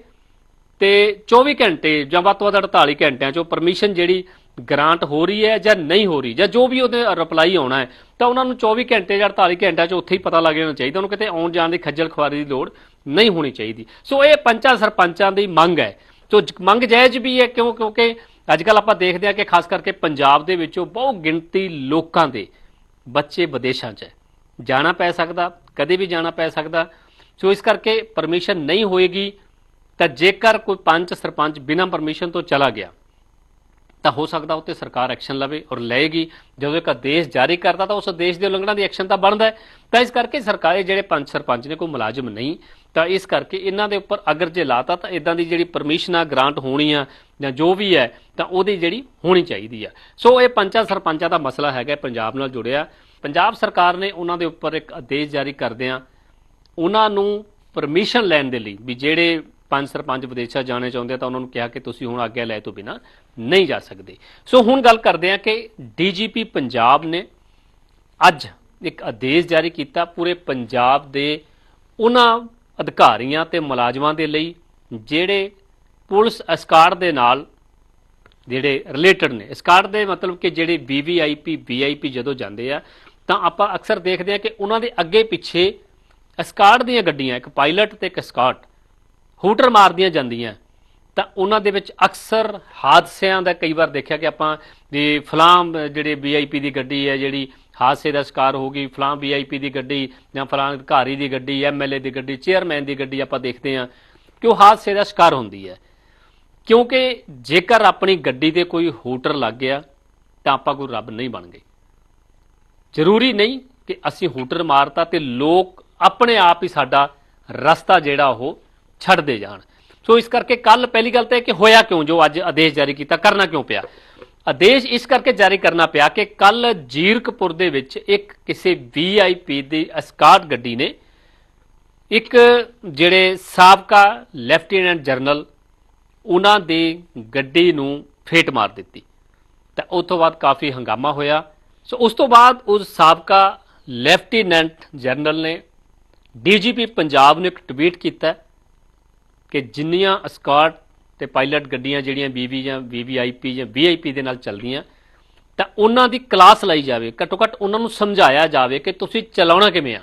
ਤੇ 24 ਘੰਟੇ ਜਾਂ ਵੱਧ ਤੋਂ ਵੱਧ 48 ਘੰਟਿਆਂ ਚੋਂ ਪਰਮਿਸ਼ਨ ਜਿਹੜੀ ਗ੍ਰਾਂਟ ਹੋ ਰਹੀ ਹੈ ਜਾਂ ਨਹੀਂ ਹੋ ਰਹੀ, ਜਾਂ ਜੋ ਵੀ ਉਹਦੇ ਰਿਪਲਾਈ ਆਉਣਾ ਹੈ, ਤਾਂ ਉਹਨਾਂ ਨੂੰ 24 ਘੰਟੇ ਜਾਂ 48 ਘੰਟਿਆਂ ਚ ਉੱਥੇ ਹੀ ਪਤਾ ਲੱਗ ਜਾਣਾ ਚਾਹੀਦਾ। ਉਹਨੂੰ ਕਿਤੇ ਆਉਣ ਜਾਣ ਦੀ ਖੱਜਲ ਖੁਆਰੀ ਦੀ ਲੋੜ ਨਹੀਂ ਹੋਣੀ ਚਾਹੀਦੀ। ਸੋ ਇਹ ਪੰਚਾਂ ਸਰਪੰਚਾਂ ਦੀ ਮੰਗ ਹੈ। ਸੋ ਮੰਗ ਜਾਇਜ਼ ਵੀ ਹੈ ਕਿਉਂ, ਕਿਉਂਕਿ ਅੱਜ ਕੱਲ ਆਪਾਂ ਦੇਖਦੇ ਹਾਂ ਕਿ ਖਾਸ ਕਰਕੇ ਪੰਜਾਬ ਦੇ ਵਿੱਚੋਂ ਬਹੁ ਗਿਣਤੀ ਲੋਕਾਂ ਦੇ ਬੱਚੇ ਵਿਦੇਸ਼ਾਂ 'ਚ ਹੈ। ਜਾਣਾ ਪੈ ਸਕਦਾ, ਕਦੇ ਵੀ ਜਾਣਾ ਪੈ ਸਕਦਾ। ਸੋ ਇਸ ਕਰਕੇ ਪਰਮਿਸ਼ਨ ਨਹੀਂ ਹੋਏਗੀ, ਤਾਂ ਜੇਕਰ ਕੋਈ ਪੰਚ ਸਰਪੰਚ ਬਿਨਾਂ ਪਰਮਿਸ਼ਨ ਤੋਂ ਚਲਾ ਗਿਆ, ਤਾਂ ਹੋ ਸਕਦਾ ਉੱਤੇ ਸਰਕਾਰ ਐਕਸ਼ਨ ਲਵੇ ਔਰ ਲਏਗੀ। ਜਦੋਂ ਇੱਕ ਆਦੇਸ਼ ਜਾਰੀ ਕਰਦਾ, ਤਾਂ ਉਸ ਆਦੇਸ਼ ਦੀ ਉਲੰਘਣਾ ਦੀ ਐਕਸ਼ਨ ਤਾਂ ਬਣਦਾ ਹੈ। ਤਾਂ ਇਸ ਕਰਕੇ ਸਰਕਾਰੀ ਜਿਹੜੇ ਪੰਚ ਸਰਪੰਚ ਨੇ, ਕੋਈ ਮੁਲਾਜ਼ਮ ਨਹੀਂ ਤਾਂ ਇਸ ਕਰਕੇ ਇਹਨਾਂ ਦੇ ਉੱਪਰ ਅਗਰ ਜੇ ਲਾਤਾ ਤਾਂ ਇਦਾਂ ਦੀ ਜਿਹੜੀ ਪਰਮਿਸ਼ਨ ਆ ਗ੍ਰਾਂਟ ਹੋਣੀ ਆ ਜਾਂ ਜੋ ਵੀ ਹੈ, ਤਾਂ ਉਹਦੀ ਜਿਹੜੀ ਹੋਣੀ ਚਾਹੀਦੀ ਆ। ਸੋ ਇਹ ਪੰਚਾਂ ਸਰਪੰਚਾਂ ਦਾ ਮਸਲਾ ਹੈਗਾ ਪੰਜਾਬ ਨਾਲ ਜੁੜਿਆ। ਪੰਜਾਬ ਸਰਕਾਰ ਨੇ ਉਹਨਾਂ ਦੇ ਉੱਪਰ ਇੱਕ ਆਦੇਸ਼ ਜਾਰੀ ਕਰਦਿਆਂ ਉਹਨਾਂ ਨੂੰ ਪਰਮਿਸ਼ਨ ਲੈਣ ਦੇ ਲਈ ਵੀ ਜਿਹੜੇ ਪੰਜ ਸਰਪੰਚ ਵਿਦੇਸ਼ਾਂ ਜਾਣੇ ਚਾਹੁੰਦੇ ਤਾਂ ਉਹਨਾਂ ਨੂੰ ਕਿਹਾ ਕਿ ਤੁਸੀਂ ਹੁਣ ਆਗਿਆ ਲੈ ਤੋਂ ਬਿਨਾ ਨਹੀਂ ਜਾ ਸਕਦੇ। ਸੋ ਹੁਣ ਗੱਲ ਕਰਦੇ ਹਾਂ ਕਿ ਡੀਜੀਪੀ ਪੰਜਾਬ ਨੇ ਅੱਜ ਇੱਕ ਆਦੇਸ਼ ਜਾਰੀ ਕੀਤਾ। ਪੂਰੇ ਪੰਜਾਬ ਦੇ ਉਹਨਾਂ ਅਧਿਕਾਰੀਆਂ ਤੇ ਮੁਲਾਜ਼ਮਾਂ ਦੇ ਲਈ ਜਿਹੜੇ ਪੁਲਿਸ ਅਸਕਾਰਡ ਦੇ ਨਾਲ ਜਿਹੜੇ ਰਿਲੇਟਡ ਨੇ। ਅਸਕਾਰਡ ਦੇ ਮਤਲਬ ਕਿ ਜਿਹੜੇ ਵੀਵੀਆਈਪੀ ਵੀਆਈਪੀ ਜਦੋਂ ਜਾਂਦੇ ਆ, ਤਾਂ ਆਪਾਂ ਅਕਸਰ ਦੇਖਦੇ ਆ ਕਿ ਉਹਨਾਂ ਦੇ ਅੱਗੇ ਪਿੱਛੇ ਅਸਕਾਰਡ ਦੀਆਂ ਗੱਡੀਆਂ, ਇੱਕ ਪਾਇਲਟ ਤੇ ਇੱਕ ਸਕਾਟ ਹੂਟਰ ਮਾਰਦੀਆਂ ਜਾਂਦੀਆਂ। ਤਾਂ ਉਹਨਾਂ ਦੇ ਵਿੱਚ ਅਕਸਰ ਹਾਦਸਿਆਂ ਦਾ ਕਈ ਵਾਰ ਦੇਖਿਆ ਕਿ ਆਪਾਂ ਵੀ ਫਲਾਂ ਜਿਹੜੇ ਵੀਆਈਪੀ ਦੀ ਗੱਡੀ ਹੈ, ਜਿਹੜੀ ਹਾਦਸੇ ਦਾ ਸ਼ਿਕਾਰ ਹੋ ਗਈ, ਫਲਾਮ ਵੀਆਈਪੀ ਦੀ ਗੱਡੀ ਜਾਂ ਫਲਾਮ ਅਧਿਕਾਰੀ ਦੀ ਗੱਡੀ ਐਮਐਲਏ ਦੀ ਗੱਡੀ ਚੇਅਰਮੈਨ ਦੀ ਗੱਡੀ ਆਪਾਂ ਦੇਖਦੇ ਹਾਂ ਕਿ ਉਹ ਹਾਦਸੇ ਦਾ ਸ਼ਿਕਾਰ ਹੁੰਦੀ ਹੈ। ਕਿਉਂਕਿ ਜੇਕਰ ਆਪਣੀ ਗੱਡੀ ਤੇ ਕੋਈ ਹੂਟਰ ਲੱਗ ਗਿਆ, ਤਾਂ ਆਪਾਂ ਕੋਈ ਰੱਬ ਨਹੀਂ ਬਣ ਗਏ। ਜ਼ਰੂਰੀ ਨਹੀਂ ਕਿ ਅਸੀਂ ਹੂਟਰ ਮਾਰਤਾ ਤੇ ਲੋਕ ਆਪਣੇ ਆਪ ਹੀ ਸਾਡਾ ਰਸਤਾ ਜਿਹੜਾ ਉਹ ਛੱਡਦੇ ਜਾਣ। ਸੋ ਇਸ ਕਰਕੇ ਕੱਲ ਪਹਿਲੀ ਗੱਲ ਤਾਂ ਇਹ ਕਿ ਹੋਇਆ ਕਿਉਂ? ਜੋ ਅੱਜ ਆਦੇਸ਼ ਜਾਰੀ ਕੀਤਾ, ਕਰਨਾ ਕਿਉਂ ਪਿਆ? ਆਦੇਸ਼ ਇਸ ਕਰਕੇ ਜਾਰੀ ਕਰਨਾ ਪਿਆ ਕਿ ਕੱਲ ਜੀਰਕਪੁਰ ਦੇ ਵਿੱਚ ਇੱਕ ਕਿਸੇ ਵੀਆਈਪੀ ਦੀ ਅਸਕਾਟ ਗੱਡੀ ਨੇ ਇੱਕ ਜਿਹੜੇ ਸਾਬਕਾ ਲੈਫਟੀਨੈਂਟ ਜਨਰਲ ਉਹਨਾਂ ਦੀ ਗੱਡੀ ਨੂੰ ਫੇਟ ਮਾਰ ਦਿੱਤੀ। ਤਾਂ ਉਸ ਤੋਂ ਬਾਅਦ ਕਾਫੀ ਹੰਗਾਮਾ ਹੋਇਆ। ਸੋ ਉਸ ਤੋਂ ਬਾਅਦ ਉਸ ਸਾਬਕਾ ਲੈਫਟੀਨੈਂਟ ਜਨਰਲ ਨੇ ਡੀਜੀਪੀ ਪੰਜਾਬ ਨੂੰ ਇੱਕ ਟਵੀਟ ਕੀਤਾ। ਕਿ ਜਿੰਨੀਆਂ ਅਸਕਾਟ ਤੇ ਪਾਇਲਟ ਗੱਡੀਆਂ ਜਿਹੜੀਆਂ ਵੀਵੀ ਜਾਂ ਵੀਵੀਆਈਪੀ ਜਾਂ ਵੀਆਈਪੀ ਦੇ ਨਾਲ ਚੱਲਦੀਆਂ ਤਾਂ ਉਹਨਾਂ ਦੀ ਕਲਾਸ ਲਈ ਜਾਵੇ, ਘੱਟੋ ਘੱਟ ਉਹਨਾਂ ਨੂੰ ਸਮਝਾਇਆ ਜਾਵੇ ਕਿ ਤੁਸੀਂ ਚਲਾਉਣਾ ਕਿਵੇਂ ਆ।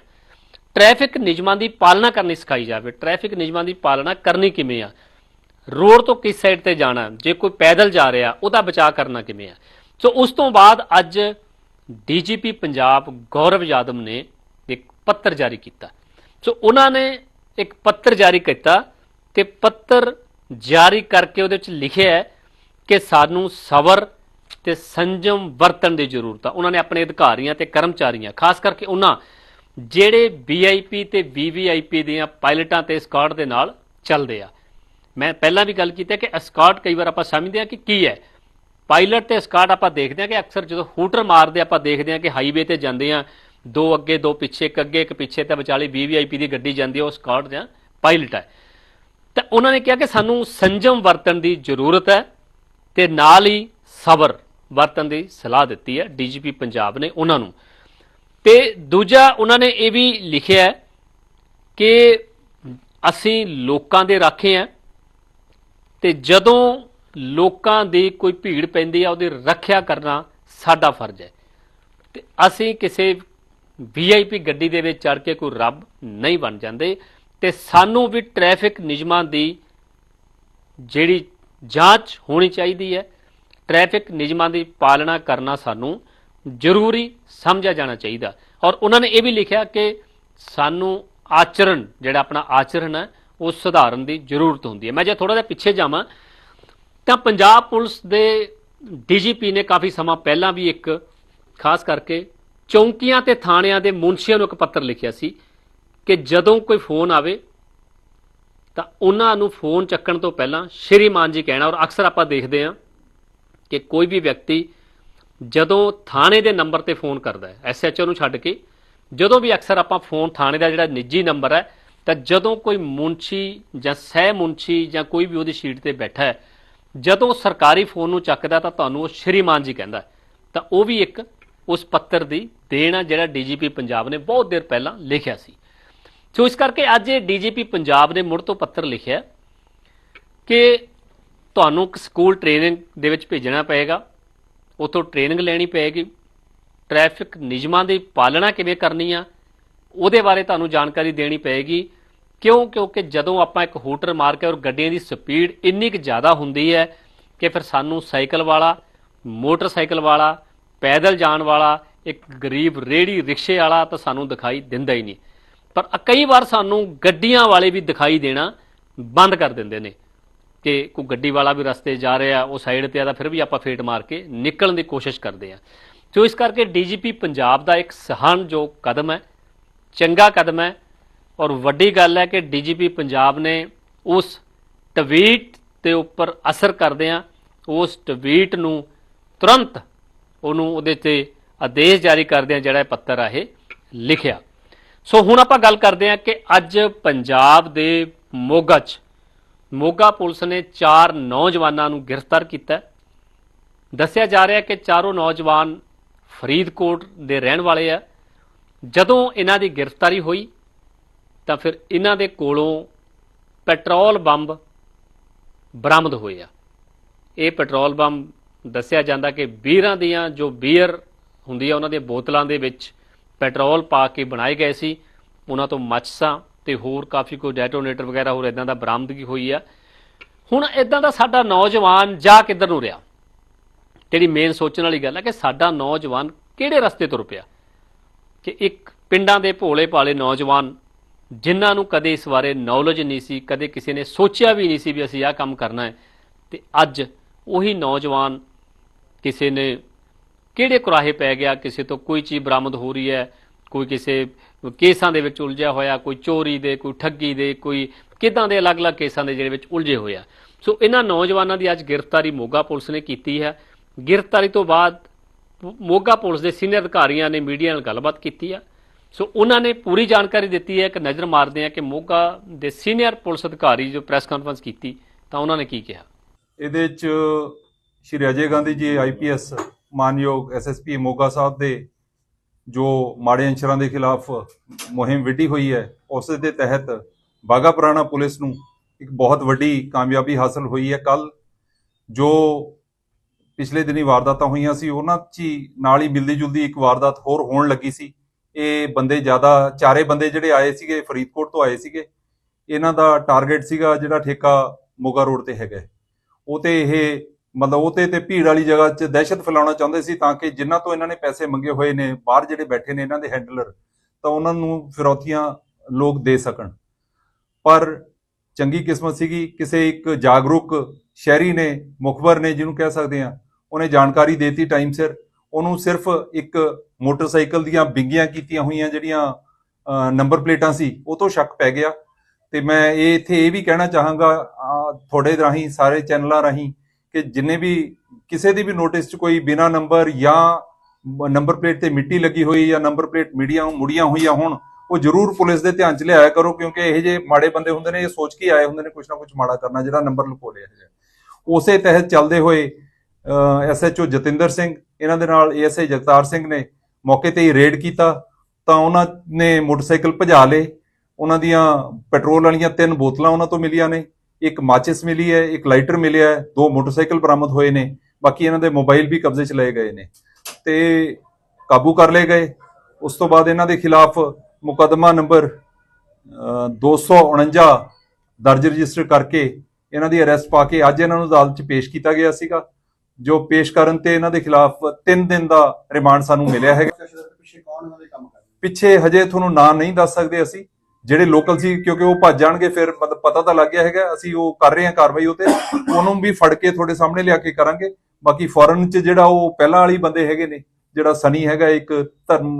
ਟ੍ਰੈਫਿਕ ਨਿਯਮਾਂ ਦੀ ਪਾਲਣਾ ਕਰਨੀ ਸਿਖਾਈ ਜਾਵੇ ਟ੍ਰੈਫਿਕ ਨਿਯਮਾਂ ਦੀ ਪਾਲਣਾ ਕਰਨੀ ਕਿਵੇਂ ਆ। ਰੋਡ ਤੋਂ ਕਿਸ ਸਾਈਡ ਤੇ ਜਾਣਾ, ਜੇ ਕੋਈ ਪੈਦਲ ਜਾ ਰਿਹਾ, ਉਹਦਾ ਬਚਾਅ ਕਰਨਾ ਕਿਵੇਂ ਆ। ਸੋ ਉਸ ਤੋਂ ਬਾਅਦ ਅੱਜ ਡੀਜੀਪੀ ਪੰਜਾਬ ਗੌਰਵ ਯਾਦਵ ਨੇ ਇੱਕ ਪੱਤਰ ਜਾਰੀ ਕੀਤਾ। ਸੋ ਉਹਨਾਂ ਨੇ ਇੱਕ ਪੱਤਰ ਜਾਰੀ ਕੀਤਾ ਤੇ ਪੱਤਰ ਜਾਰੀ ਕਰਕੇ ਉਹਦੇ ਵਿੱਚ ਲਿਖਿਆ ਹੈ ਕਿ ਸਾਨੂੰ ਸਬਰ ਤੇ ਸੰਜਮ ਵਰਤਣ ਦੀ ਜ਼ਰੂਰਤ ਆ। ਉਹਨਾਂ ਨੇ ਆਪਣੇ ਅਧਿਕਾਰੀਆਂ ਤੇ ਕਰਮਚਾਰੀਆਂ, ਖਾਸ ਕਰਕੇ ਉਹਨਾਂ ਜਿਹੜੇ ਵੀਆਈਪੀ ਤੇ ਵੀਵੀਆਈਪੀ ਦੀਆਂ ਪਾਇਲਟਾਂ ਤੇ ਸਕਾਟ ਦੇ ਨਾਲ ਚੱਲਦੇ ਆ। ਮੈਂ ਪਹਿਲਾਂ ਵੀ ਗੱਲ ਕੀਤੀ ਕਿ ਸਕਾਟ ਕਈ ਵਾਰ ਆਪਾਂ ਸਮਝਦੇ ਹਾਂ ਕਿ ਕੀ ਹੈ। ਪਾਇਲਟ ਤੇ ਸਕਾਟ ਆਪਾਂ ਦੇਖਦੇ ਹਾਂ ਕਿ ਅਕਸਰ ਜਦੋਂ ਹੂਟਰ ਮਾਰਦੇ ਆਪਾਂ ਦੇਖਦੇ ਹਾਂ ਕਿ ਹਾਈਵੇ ਤੇ ਜਾਂਦੇ ਆ ਦੋ ਅੱਗੇ, ਦੋ ਪਿੱਛੇ, ਇੱਕ ਅੱਗੇ, ਇੱਕ ਪਿੱਛੇ ਤੇ ਵਿਚਾਲੇ ਵੀਵੀਆਈਪੀ ਦੀ ਗੱਡੀ ਜਾਂਦੀ ਹੈ, ਉਹ ਸਕਾਟ ਜਾਂ ਪਾਇਲਟ ਹੈ। ਤਾਂ ਉਹਨਾਂ ਨੇ ਕਿਹਾ ਕਿ ਸਾਨੂੰ ਸੰਜਮ ਵਰਤਣ ਦੀ ਜ਼ਰੂਰਤ ਹੈ ਤੇ ਨਾਲ ਹੀ ਸਬਰ ਵਰਤਣ ਦੀ ਸਲਾਹ ਦਿੱਤੀ ਹੈ ਡੀਜੀਪੀ ਪੰਜਾਬ ਨੇ ਉਹਨਾਂ ਨੂੰ। ਤੇ ਦੂਜਾ ਉਹਨਾਂ ਨੇ ਇਹ ਵੀ ਲਿਖਿਆ ਹੈ ਕਿ ਅਸੀਂ ਲੋਕਾਂ ਦੇ ਰਾਖੇ ਆ ਤੇ ਜਦੋਂ ਲੋਕਾਂ ਦੀ ਕੋਈ ਭੀੜ ਪੈਂਦੀ ਆ, ਉਹਦੀ ਰੱਖਿਆ ਕਰਨਾ ਸਾਡਾ ਫਰਜ਼ ਹੈ। ਤੇ ਅਸੀਂ ਕਿਸੇ ਵੀਆਈਪੀ ਗੱਡੀ ਦੇ ਵਿੱਚ ਚੜ ਕੇ ਕੋਈ ਰੱਬ ਨਹੀਂ ਬਣ ਜਾਂਦੇ। ਤੇ ਸਾਨੂੰ ਵੀ ਟ੍ਰੈਫਿਕ ਨਿਯਮਾਂ ਦੀ ਜਿਹੜੀ ਜਾਂਚ ਹੋਣੀ ਚਾਹੀਦੀ ਹੈ ਟ੍ਰੈਫਿਕ ਨਿਯਮਾਂ ਦੀ ਪਾਲਣਾ ਕਰਨਾ ਸਾਨੂੰ ਜ਼ਰੂਰੀ ਸਮਝਿਆ ਜਾਣਾ ਚਾਹੀਦਾ। ਔਰ ਉਹਨਾਂ ਨੇ ਇਹ ਵੀ ਲਿਖਿਆ ਕਿ ਸਾਨੂੰ ਆਚਰਣ, ਜਿਹੜਾ ਆਪਣਾ ਆਚਰਣ ਹੈ, ਉਹ ਸੁਧਾਰਨ ਦੀ ਜ਼ਰੂਰਤ ਹੁੰਦੀ ਹੈ। ਮੈਂ ਜੇ ਥੋੜਾ ਜਿਹਾ ਪਿੱਛੇ ਜਾਵਾਂ, ਤਾਂ ਪੰਜਾਬ ਪੁਲਿਸ ਦੇ ਡੀਜੀਪੀ ਨੇ ਕਾਫੀ ਸਮਾਂ ਪਹਿਲਾਂ ਵੀ ਇੱਕ, ਖਾਸ ਕਰਕੇ ਚੌਂਕੀਆਂ ਤੇ ਥਾਣਿਆਂ ਦੇ ਮੁਨਸ਼ੀਆਂ ਨੂੰ ਇੱਕ ਪੱਤਰ ਲਿਖਿਆ ਸੀ ਕਿ ਜਦੋਂ ਕੋਈ ਫੋਨ ਆਵੇ, ਤਾਂ ਉਹਨਾਂ ਨੂੰ ਫੋਨ ਚੱਕਣ ਤੋਂ ਪਹਿਲਾਂ ਸ਼੍ਰੀਮਾਨ ਜੀ ਕਹਿਣਾ, ਔਰ ਅਕਸਰ ਆਪਾਂ ਦੇਖਦੇ ਹਾਂ ਕਿ ਕੋਈ ਵੀ ਵਿਅਕਤੀ ਜਦੋਂ ਥਾਣੇ ਦੇ ਨੰਬਰ ਤੇ ਫੋਨ ਕਰਦਾ ਹੈ ਐਸਐਚਓ ਨੂੰ ਛੱਡ ਕੇ, ਜਦੋਂ ਵੀ ਅਕਸਰ ਆਪਾਂ ਫੋਨ ਥਾਣੇ ਦਾ ਜਿਹੜਾ ਨਿੱਜੀ ਨੰਬਰ ਹੈ, ਤਾਂ ਜਦੋਂ ਕੋਈ ਮੁੰਸ਼ੀ ਜਾਂ ਸਹਿ ਮੁੰਸ਼ੀ ਜਾਂ ਕੋਈ ਵੀ ਉਹਦੀ ਸ਼ੀਟ ਤੇ ਬੈਠਾ ਹੈ, ਜਦੋਂ ਸਰਕਾਰੀ ਫੋਨ ਨੂੰ ਚੱਕਦਾ, ਤਾਂ ਤੁਹਾਨੂੰ ਉਹ ਸ਼੍ਰੀਮਾਨ ਜੀ ਕਹਿੰਦਾ ਤਾਂ ਉਹ ਵੀ ਇੱਕ ਉਸ ਪੱਤਰ ਦੀ ਦੇਣ ਆ ਜਿਹੜਾ ਡੀਜੀਪੀ ਪੰਜਾਬ ਨੇ ਬਹੁਤ ਦੇਰ ਪਹਿਲਾਂ ਲਿਖਿਆ ਸੀ। ਸੋ ਇਸ ਕਰਕੇ ਅੱਜ ਇਹ ਡੀਜੀਪੀ ਪੰਜਾਬ ਨੇ ਮੁੜ ਤੋਂ ਪੱਤਰ ਲਿਖਿਆ ਕਿ ਤੁਹਾਨੂੰ ਇੱਕ ਸਕੂਲ ਟ੍ਰੇਨਿੰਗ ਦੇ ਵਿੱਚ ਭੇਜਣਾ ਪਏਗਾ, ਉਥੋਂ ਟ੍ਰੇਨਿੰਗ ਲੈਣੀ ਪਏਗੀ, ਟ੍ਰੈਫਿਕ ਨਿਯਮਾਂ ਦੀ ਪਾਲਣਾ ਕਿਵੇਂ ਕਰਨੀ ਆ, ਉਹਦੇ ਬਾਰੇ ਤੁਹਾਨੂੰ ਜਾਣਕਾਰੀ ਦੇਣੀ ਪਏਗੀ। ਕਿਉਂ? ਕਿਉਂਕਿ ਜਦੋਂ ਆਪਾਂ ਇੱਕ ਹੂਟਰ ਮਾਰ ਕੇ ਔਰ ਗੱਡੀਆਂ ਦੀ ਸਪੀਡ ਇੰਨੀ ਕੁ ਜ਼ਿਆਦਾ ਹੁੰਦੀ ਹੈ ਕਿ ਫਿਰ ਸਾਨੂੰ ਸਾਈਕਲ ਵਾਲਾ, ਮੋਟਰਸਾਈਕਲ ਵਾਲਾ, ਪੈਦਲ ਜਾਣ ਵਾਲਾ, ਇੱਕ ਗਰੀਬ ਰੇੜੀ ਰਿਕਸ਼ੇ ਵਾਲਾ ਤਾਂ ਸਾਨੂੰ ਦਿਖਾਈ ਦਿੰਦਾ ਹੀ ਨਹੀਂ। ਪਰ ਕਈ ਵਾਰ ਸਾਨੂੰ ਗੱਡੀਆਂ ਵਾਲੇ ਵੀ ਦਿਖਾਈ ਦੇਣਾ ਬੰਦ ਕਰ ਦਿੰਦੇ ਨੇ ਕਿ ਕੋਈ ਗੱਡੀ ਵਾਲਾ ਵੀ ਰਸਤੇ ਜਾ ਰਿਹਾ, ਉਹ ਸਾਈਡ ਤੇ ਆ ਤਾਂ ਫਿਰ ਵੀ ਆਪਾਂ ਫੇਟ ਮਾਰ ਕੇ ਨਿਕਲਣ ਦੀ ਕੋਸ਼ਿਸ਼ ਕਰਦੇ ਆ ਸੋ ਇਸ ਕਰਕੇ ਡੀਜੀਪੀ ਪੰਜਾਬ ਦਾ ਇੱਕ ਸਹਾਨਯੋਗ ਕਦਮ ਹੈ, ਚੰਗਾ ਕਦਮ ਹੈ ਔਰ ਵੱਡੀ ਗੱਲ ਹੈ ਕਿ ਡੀਜੀਪੀ ਪੰਜਾਬ ਨੇ ਉਸ ਟਵੀਟ ਦੇ ਉੱਪਰ ਅਸਰ ਕਰਦਿਆਂ ਉਸ ਟਵੀਟ ਨੂੰ ਤੁਰੰਤ ਉਹਨੂੰ ਉਹਦੇ ਤੇ ਆਦੇਸ਼ ਜਾਰੀ ਕਰਦਿਆਂ ਜਿਹੜਾ ਪੱਤਰ ਆ ਇਹ ਲਿਖਿਆ। ਸੋ ਹੁਣ ਆਪਾਂ ਗੱਲ ਕਰਦੇ ਹਾਂ ਕਿ ਅੱਜ ਪੰਜਾਬ ਦੇ ਮੋਗਾ 'ਚ ਮੋਗਾ ਪੁਲਿਸ ਨੇ ਚਾਰ ਨੌਜਵਾਨਾਂ ਨੂੰ ਗ੍ਰਿਫਤਾਰ ਕੀਤਾ ਦੱਸਿਆ ਜਾ ਰਿਹਾ ਹੈ ਕਿ ਚਾਰੋਂ ਨੌਜਵਾਨ ਫਰੀਦਕੋਟ ਦੇ ਰਹਿਣ ਵਾਲੇ ਆ। ਜਦੋਂ ਇਹਨਾਂ ਦੀ ਗ੍ਰਿਫਤਾਰੀ ਹੋਈ, ਤਾਂ ਫਿਰ ਇਹਨਾਂ ਦੇ ਕੋਲੋਂ ਪੈਟਰੋਲ ਬੰਬ ਬਰਾਮਦ ਹੋਏ ਆ। ਇਹ ਪੈਟਰੋਲ ਬੰਬ ਦੱਸਿਆ ਜਾਂਦਾ ਕਿ ਬੀਅਰਾਂ ਦੀਆਂ ਜੋ ਬੀਅਰ ਹੁੰਦੀ ਆ ਉਹਨਾਂ ਦੀਆਂ ਬੋਤਲਾਂ ਦੇ ਵਿੱਚ ਪੈਟਰੋਲ ਪਾ ਕੇ ਬਣਾਏ ਗਏ ਸੀ। ਉਹਨਾਂ ਤੋਂ ਮੱਛਾਂ ਤੇ ਹੋਰ ਕਾਫੀ ਕੋਈ ਡੈਟੋਨੇਟਰ ਵਗੈਰਾ ਹੋਰ ਇਦਾਂ ਦਾ ਬਰਾਮਦਗੀ ਹੋਈ ਆ। ਹੁਣ ਇਦਾਂ ਦਾ ਸਾਡਾ ਨੌਜਵਾਨ ਜਾ ਕਿੱਧਰ ਨੂੰ ਰਿਹਾ? ਜਿਹੜੀ ਮੇਨ ਸੋਚਣ ਵਾਲੀ ਗੱਲ ਹੈ ਕਿ ਸਾਡਾ ਨੌਜਵਾਨ ਕਿਹੜੇ ਰਸਤੇ ਤੁਰ ਪਿਆ? ਕਿ ਇੱਕ ਪਿੰਡਾਂ ਦੇ ਭੋਲੇ ਭਾਲੇ ਨੌਜਵਾਨ ਜਿਨ੍ਹਾਂ ਨੂੰ ਕਦੇ ਇਸ ਬਾਰੇ ਨੌਲੇਜ ਨਹੀਂ ਸੀ, ਕਦੇ ਕਿਸੇ ਨੇ ਸੋਚਿਆ ਵੀ ਨਹੀਂ ਸੀ ਵੀ ਅਸੀਂ ਆਹ ਕੰਮ ਕਰਨਾ ਹੈ। ਤੇ ਅੱਜ ਉਹੀ ਨੌਜਵਾਨ ਕਿਸੇ ਨੇ ਕਿਹੜੇ ਕੁਰਾਹੇ ਪੈ ਗਿਆ, ਕਿਸੇ ਤੋਂ ਕੋਈ ਚੀਜ਼ ਬਰਾਮਦ ਹੋ ਰਹੀ ਹੈ, ਕੋਈ ਕਿਸੇ ਕੇਸਾਂ ਦੇ ਵਿੱਚ ਉਲਝਿਆ ਹੋਇਆ, ਕੋਈ ਚੋਰੀ ਦੇ, ਕੋਈ ਠੱਗੀ ਦੇ, ਕੋਈ ਕਿਦਾਂ ਦੇ ਅਲੱਗ-ਅਲੱਗ ਕੇਸਾਂ ਦੇ ਜਿਹੜੇ ਵਿੱਚ ਉਲਝੇ ਹੋਏ ਆ। ਸੋ ਇਹਨਾਂ ਨੌਜਵਾਨਾਂ ਦੀ ਅੱਜ ਗ੍ਰਿਫਤਾਰੀ ਮੋਗਾ ਪੁਲਿਸ ਨੇ ਕੀਤੀ ਹੈ। ਗ੍ਰਿਫਤਾਰੀ ਤੋਂ ਬਾਅਦ ਮੋਗਾ ਪੁਲਿਸ ਦੇ ਸੀਨੀਅਰ ਅਧਿਕਾਰੀਆਂ ਨੇ ਮੀਡੀਆ ਨਾਲ ਗੱਲਬਾਤ ਕੀਤੀ ਆ। ਸੋ ਉਹਨਾਂ ਨੇ ਪੂਰੀ ਜਾਣਕਾਰੀ ਦਿੱਤੀ ਹੈ ਕਿ ਨਜ਼ਰ ਮਾਰਦੇ ਆ ਕਿ ਮੋਗਾ ਦੇ ਸੀਨੀਅਰ ਪੁਲਿਸ ਅਧਿਕਾਰੀ ਜੋ ਪ੍ਰੈਸ ਕਾਨਫਰੰਸ ਕੀਤੀ, ਤਾਂ ਉਹਨਾਂ ਨੇ ਕੀ ਕਿਹਾ? ਇਹਦੇ ਚ ਸ਼੍ਰੀ ਅਜੇ ਗਾਂਧੀ ਜੀ ਆਈਪੀਐਸ ਮਾਨਯੋਗ ਐਸਐਸਪੀ ਮੋਗਾ ਸਾਹਿਬ ਦੇ ਜੋ ਮਾੜੇ ਅੰਸ਼ਰਾਂ ਦੇ ਖਿਲਾਫ ਮੁਹਿੰਮ ਵਿੱਢੀ ਹੋਈ ਹੈ, ਉਸ ਦੇ ਤਹਿਤ ਬਾਗਾ ਪੁਰਾਣਾ ਪੁਲਿਸ ਨੂੰ ਇੱਕ ਬਹੁਤ ਵੱਡੀ ਕਾਮਯਾਬੀ ਹਾਸਲ ਹੋਈ ਹੈ। ਕੱਲ ਜੋ ਪਿਛਲੇ ਦਿਨੀ ਵਾਰਦਾਤਾਂ ਹੋਈਆਂ ਸੀ, ਉਹਨਾਂ 'ਚ ਹੀ ਨਾਲ ਹੀ ਮਿਲਦੀ ਜੁਲਦੀ ਇੱਕ ਵਾਰਦਾਤ ਹੋਰ ਹੋਣ ਲੱਗੀ ਸੀ। ਇਹ ਬੰਦੇ ਜ਼ਿਆਦਾ, ਚਾਰੇ ਬੰਦੇ ਜਿਹੜੇ ਆਏ ਸੀਗੇ, ਫਰੀਦਕੋਟ ਤੋਂ ਆਏ ਸੀਗੇ, ਇਹਨਾਂ ਦਾ ਟਾਰਗੇਟ ਸੀਗਾ ਜਿਹੜਾ ਠੇਕਾ ਮੋਗਾ ਰੋਡ ਤੇ ਹੈਗਾ ਉਹ ਤੇ ਇਹ ਮਤਲਬ ਉਹ ਤੇ ਭੀੜ ਵਾਲੀ ਜਗ੍ਹਾ 'ਚ ਦਹਿਸ਼ਤ ਫੈਲਾਉਣਾ ਚਾਹੁੰਦੇ ਸੀ ਤਾਂ ਕਿ ਜਿਨ੍ਹਾਂ ਤੋਂ ਇਹਨਾਂ ਨੇ ਪੈਸੇ ਮੰਗੇ ਹੋਏ ਨੇ, ਬਾਹਰ ਜਿਹੜੇ ਬੈਠੇ ਨੇ ਇਹਨਾਂ ਦੇ ਹੈਂਡਲਰ, ਤਾਂ ਉਹਨਾਂ ਨੂੰ ਫਿਰੌਤੀਆਂ ਲੋਕ ਦੇ ਸਕਣ। ਪਰ ਚੰਗੀ ਕਿਸਮਤ ਸੀਗੀ, ਕਿਸੇ ਇੱਕ ਜਾਗਰੂਕ ਸ਼ਹਿਰੀ ਨੇ, ਮੁਖਬਰ ਨੇ ਜਿਹਨੂੰ ਕਹਿ ਸਕਦੇ ਆ ਉਹਨੇ ਜਾਣਕਾਰੀ ਦੇਤੀ ਟਾਈਮ ਸਿਰ। ਉਹਨੂੰ ਸਿਰਫ ਇੱਕ ਮੋਟਰਸਾਈਕਲ ਦੀਆਂ ਬਿੰਗੀਆਂ ਕੀਤੀਆਂ ਹੋਈਆਂ ਜਿਹੜੀਆਂ ਨੰਬਰ ਪਲੇਟਾਂ ਸੀ, ਉਹ ਤੋਂ ਸ਼ੱਕ ਪੈ ਗਿਆ। ਤੇ ਮੈਂ ਇਹ ਇੱਥੇ ਇਹ ਵੀ ਕਹਿਣਾ ਚਾਹਾਂਗਾ ਤੁਹਾਡੇ ਰਾਹੀਂ, ਸਾਰੇ ਚੈਨਲਾਂ ਰਾਹੀਂ ਕਿ ਜਿੰਨੇ ਵੀ ਕਿਸੇ ਦੀ ਵੀ ਨੋਟਿਸ 'ਚ ਕੋਈ ਬਿਨਾ ਨੰਬਰ ਜਾਂ ਨੰਬਰ ਪਲੇਟ ਤੇ ਮਿੱਟੀ ਲੱਗੀ ਹੋਈ ਜਾਂ ਨੰਬਰ ਪਲੇਟ ਮੀਡੀਆ ਮੁੜੀਆਂ ਹੋਈਆਂ ਹੋਣ, ਉਹ ਜ਼ਰੂਰ ਪੁਲਿਸ ਦੇ ਧਿਆਨ 'ਚ ਲਿਆਇਆ ਕਰੋ ਕਿਉਂਕਿ ਇਹ ਜੇ ਮਾੜੇ ਬੰਦੇ ਹੁੰਦੇ ਨੇ, ਇਹ ਸੋਚ ਕੇ ਆਏ ਹੁੰਦੇ ਨੇ ਕੁਝ ਨਾ ਕੁਝ ਮਾੜਾ ਕਰਨਾ ਜਿਹੜਾ ਨੰਬਰ ਲੁਕੋ ਲਿਆ ਹੈ ਉਸੇ ਤਹਿਤ ਚੱਲਦੇ ਹੋਏ ਐਸਐਚਓ ਜਤਿੰਦਰ ਸਿੰਘ, ਇਹਨਾਂ ਦੇ ਨਾਲ ਏਐਸਆਈ ਜਗਤਾਰ ਸਿੰਘ ਨੇ ਮੌਕੇ ਤੇ ਹੀ ਰੇਡ ਕੀਤਾ। ਤਾਂ ਉਹਨਾਂ ਨੇ ਮੋਟਰਸਾਈਕਲ ਭਜਾ ਲਏ। ਉਹਨਾਂ ਦੀਆਂ ਪੈਟਰੋਲ ਵਾਲੀਆਂ ਤਿੰਨ ਬੋਤਲਾਂ ਉਹਨਾਂ ਤੋਂ ਮਿਲੀਆਂ ਨੇ। ਇੱਕ ਮਾਚਿਸ ਮਿਲੀ ਹੈ ਇੱਕ ਲਾਈਟਰ ਮਿਲਿਆ ਹੈ ਦੋ ਮੋਟਰਸਾਈਕਲ ਬਰਾਮਦ ਹੋਏ ਨੇ ਬਾਕੀ ਇਹਨਾਂ ਦੇ ਮੋਬਾਈਲ ਵੀ ਕਬਜ਼ੇ 'ਚ ਲਏ ਗਏ ਨੇ। ਤੇ ਕਾਬੂ ਕਰ ਲਏ ਗਏ। ਉਸ ਤੋਂ ਬਾਅਦ ਇਹਨਾਂ ਦੇ ਖਿਲਾਫ ਮੁਕੱਦਮਾ ਨੰਬਰ ਅਹ, 249 ਦਰਜ ਰਜਿਸਟਰ ਕਰਕੇ ਇਹਨਾਂ ਦੀ ਅਰੈਸਟ ਪਾ ਕੇ ਅੱਜ ਇਹਨਾਂ ਨੂੰ ਅਦਾਲਤ 'ਚ ਪੇਸ਼ ਕੀਤਾ ਗਿਆ ਸੀਗਾ ਜੋ ਪੇਸ਼ ਕਰਨ ਤੇ ਇਹਨਾਂ ਦੇ ਖਿਲਾਫ 3 ਦਿਨ ਦਾ ਰਿਮਾਂਡ ਸਾਨੂੰ ਮਿਲਿਆ ਹੈਗਾ। ਪਿੱਛੇ ਕੌਣ ਉਹਨਾਂ ਦੇ ਕੰਮ ਕਰਦੇ ਪਿੱਛੇ ਹਜੇ ਤੁਹਾਨੂੰ ਨਾਂ ਨਹੀਂ ਦੱਸ ਸਕਦੇ ਅਸੀਂ। ਜਿਹੜੇ ਲੋਕਲ ਸੀ ਕਿਉਂਕਿ ਉਹ ਭੱਜ ਜਾਣਗੇ ਫਿਰ ਮਤਲਬ ਪਤਾ ਤਾਂ ਲੱਗ ਗਿਆ ਹੈਗਾ ਅਸੀਂ ਉਹ ਕਰ ਰਹੇ ਹਾਂ ਕਾਰਵਾਈ ਉਤੇ ਉਹਨੂੰ ਵੀ ਫੜ ਕੇ ਤੁਹਾਡੇ ਸਾਹਮਣੇ ਲਿਆ ਕੇ ਕਰਾਂਗੇ। ਬਾਕੀ ਫੋਰਨ ਚ ਜਿਹੜਾ ਉਹ ਪਹਿਲਾਂ ਵਾਲੀ ਬੰਦੇ ਹੈਗੇ ਨੇ ਜਿਹੜਾ ਸਨੀ ਹੈਗਾ ਇੱਕ ਧਰਮ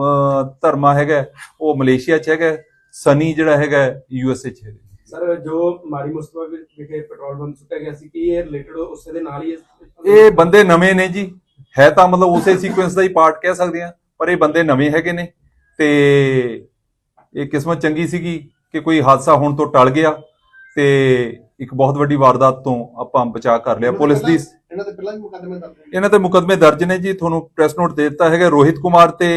ਧਰਮਾ ਹੈਗਾ ਉਹ ਮਲੇਸ਼ੀਆ ਚ ਹੈਗਾ ਸਨੀ ਜਿਹੜਾ ਹੈਗਾ ਯੂ ਐਸ ਏ ਚ ਹੈਗਾ। ਸਰ ਜੋ ਮਾਰੀ ਮੁਸਤਫਾ ਵਿਖੇ ਪੈਟਰੋਲ ਪੰਪ ਸੁੱਟਿਆ ਗਿਆ ਸੀ ਕੀ ਇਹ ਰਿਲੇਟਡ ਉਸੇ ਦੇ ਨਾਲ ਹੀ ਇਹ ਬੰਦੇ ਨਵੇਂ ਨੇ ਜੀ। ਹੈ ਤਾਂ ਮਤਲਬ ਉਸੇ ਸੀਕੁਐਂਸ ਦਾ ਹੀ ਪਾਰਟ ਕਹਿ ਸਕਦੇ ਆ ਪਰ ਇਹ ਬੰਦੇ ਨਵੇਂ ਹੈਗੇ ਨੇ ਤੇ ਇਹ ਕਿਸਮਤ ਚੰਗੀ ਸੀਗੀ ਕਿ ਕੋਈ ਹਾਦਸਾ ਹੋਣ ਤੋਂ ਟਲ ਗਿਆ ਤੇ ਇੱਕ ਬਹੁਤ ਵੱਡੀ ਵਾਰਦਾਤ ਤੋਂ ਆਪਾਂ ਬਚਾ ਕਰ ਲਿਆ। ਪੁਲਿਸ ਦੀ ਇਹਨਾਂ ਦੇ ਪਹਿਲਾਂ ਵੀ ਮੁਕੱਦਮੇ ਦਰਜ ਨੇ। ਇਹਨਾਂ ਤੇ ਮੁਕੱਦਮੇ ਦਰਜ ਨੇ ਜੀ। ਤੁਹਾਨੂੰ ਪ੍ਰੈਸ ਨੋਟ ਦੇ ਦਿੱਤਾ ਹੈਗਾ। ਰੋਹਿਤ ਕੁਮਾਰ ਤੇ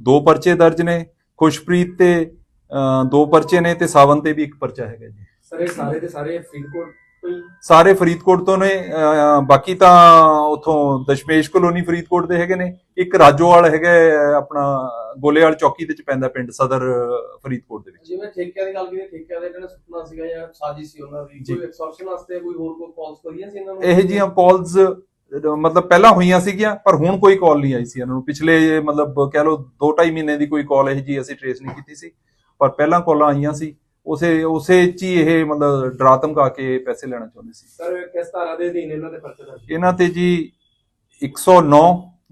ਦੋ ਪਰਚੇ ਦਰਜ ਨੇ। ਖੁਸ਼ਪ੍ਰੀਤ ਤੇ ਦੋ ਪਰਚੇ ਨੇ ਤੇ ਸਾਵਨ ਤੇ ਵੀ ਇੱਕ ਪਰਚਾ ਹੈਗਾ ਜੀ। ਸਰ ਇਹ ਸਾਰੇ ਦੇ ਸਾਰੇ ਫਰੀਦਕੋਟ ਤੋਂ ਹੀ ਸਾਰੇ ਫਰੀਦਕੋਟ ਤੋਂ ਨੇ ਬਾਕੀ ਤਾਂ ਉਥੋਂ ਦਸ਼ਮੇਸ਼ ਕਲੋਨੀ ਫਰੀਦਕੋਟ ਦੇ ਹੈਗੇ ਨੇ ਇੱਕ ਰਾਜੋਵਾਲ ਹੈਗਾ ਆਪਣਾ ਗੋਲੇਵਾਲ ਚੌਕੀ ਦੇ ਚ ਪੈਂਦਾ ਪਿੰਡ ਸਦਰ ਫਰੀਦਕੋਟ ਦੇ ਵਿੱਚ। ਜਿਵੇਂ ਠੇਕਿਆਂ ਦੀ ਗੱਲ ਕੀਤੀ ਠੇਕਿਆਂ ਦੇ ਨੇ ਸੁਪਨਾ ਸੀਗਾ ਜਾਂ ਸਾਜ਼ਿਸ਼ ਸੀ ਉਹਨਾਂ ਦੀ। ਕੋਈ ਐਕਸਟੋਰਸ਼ਨ ਵਾਸਤੇ ਕੋਈ ਹੋਰ ਕੋਈ ਕਾਲਸ ਕਰੀਆਂ ਸੀ ਇਹਨਾਂ ਨੂੰ? ਇਹ ਜੀਆਂ ਕਾਲਸ ਮਤਲਬ ਪਹਿਲਾਂ ਹੋਈਆਂ ਸੀਗੀਆਂ ਪਰ ਹੁਣ ਕੋਈ ਕਾਲ ਨਹੀਂ ਆਈ ਸੀ ਇਹਨਾਂ ਨੂੰ। ਪਿਛਲੇ ਮਤਲਬ ਕਹਿ ਲਓ 2.5 ਮਹੀਨੇ ਦੀ ਕੋਈ ਕਾਲ ਇਹ ਜੀ ਅਸੀਂ ਟ੍ਰੇਸ ਨਹੀਂ ਕੀਤੀ ਸੀ ਪਰ ਪਹਿਲਾਂ ਕਾਲਾਂ ਆਈਆਂ ਸੀ। ਉਸੇ ਉਸੇ ਚ ਹੀ ਇਹ ਮਤਲਬ ਡਰਾ ਧਮਕਾ ਕੇ ਪੈਸੇ ਲੈਣਾ ਚਾਹੁੰਦੇ ਸੀ। ਸਰ ਕਿਸ ਧਾਰਾ ਦੇ ਅਧੀਨ ਇਹਨਾਂ ਦੇ ਪਰਚੇ ਦਰਜ ਇਹਨਾਂ ਤੇ ਜੀ 109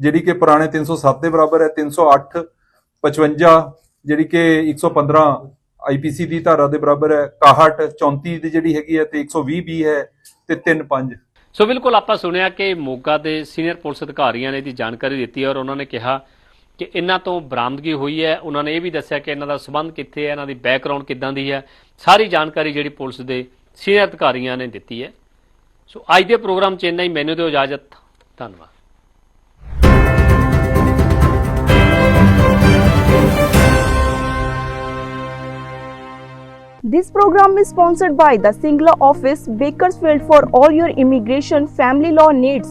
ਜਿਹੜੀ ਕਿ ਪੁਰਾਣੇ 307 ਦੇ ਬਰਾਬਰ ਹੈ 308 55 ਜਿਹੜੀ ਕਿ 115 ਆਈਪੀਸੀ ਦੀ ਧਾਰਾ ਦੇ ਬਰਾਬਰ ਹੈ 61 34 ਦੀ ਜਿਹੜੀ ਹੈਗੀ ਹੈ ਤੇ 120 ਬੀ ਹੈ ਤੇ 35 ਸੋ ਬਿਲਕੁਲ ਆਪਾਂ ਸੁਣਿਆ ਕਿ ਮੋਗਾ ਦੇ ਸੀਨੀਅਰ ਪੁਲਿਸ ਅਧਿਕਾਰੀਆਂ ਨੇ ਦੀ ਜਾਣਕਾਰੀ ਦਿੱਤੀ ਹੈ ਔਰ ਉਹਨਾਂ ਨੇ ਕਿਹਾ ਕਿ ਇਹਨਾਂ ਤੋਂ ਬਰਾਮਦਗੀ ਹੋਈ ਹੈ। ਉਹਨਾਂ ਨੇ ਇਹ ਵੀ ਦੱਸਿਆ ਕਿ ਇਹਨਾਂ ਦਾ ਸਬੰਧ ਕਿੱਥੇ ਹੈ ਇਹਨਾਂ ਦੀ ਬੈਕਗ੍ਰਾਉਂਡ ਕਿੱਦਾਂ ਦੀ ਹੈ। ਸਾਰੀ ਜਾਣਕਾਰੀ ਜਿਹੜੀ ਪੁਲਿਸ ਦੇ ਸੀਨੀਅਰ ਅਧਿਕਾਰੀਆਂ ਨੇ ਦਿੱਤੀ ਹੈ। ਸੋ ਅੱਜ ਦੇ ਪ੍ਰੋਗਰਾਮ ਚ ਇੰਨਾ ਹੀ। ਮੈਨੂੰ ਦਿਓ ਇਜਾਜ਼ਤ। ਧੰਨਵਾਦ। This program is sponsored by the Singla office, Bakersfield for all your immigration family law needs.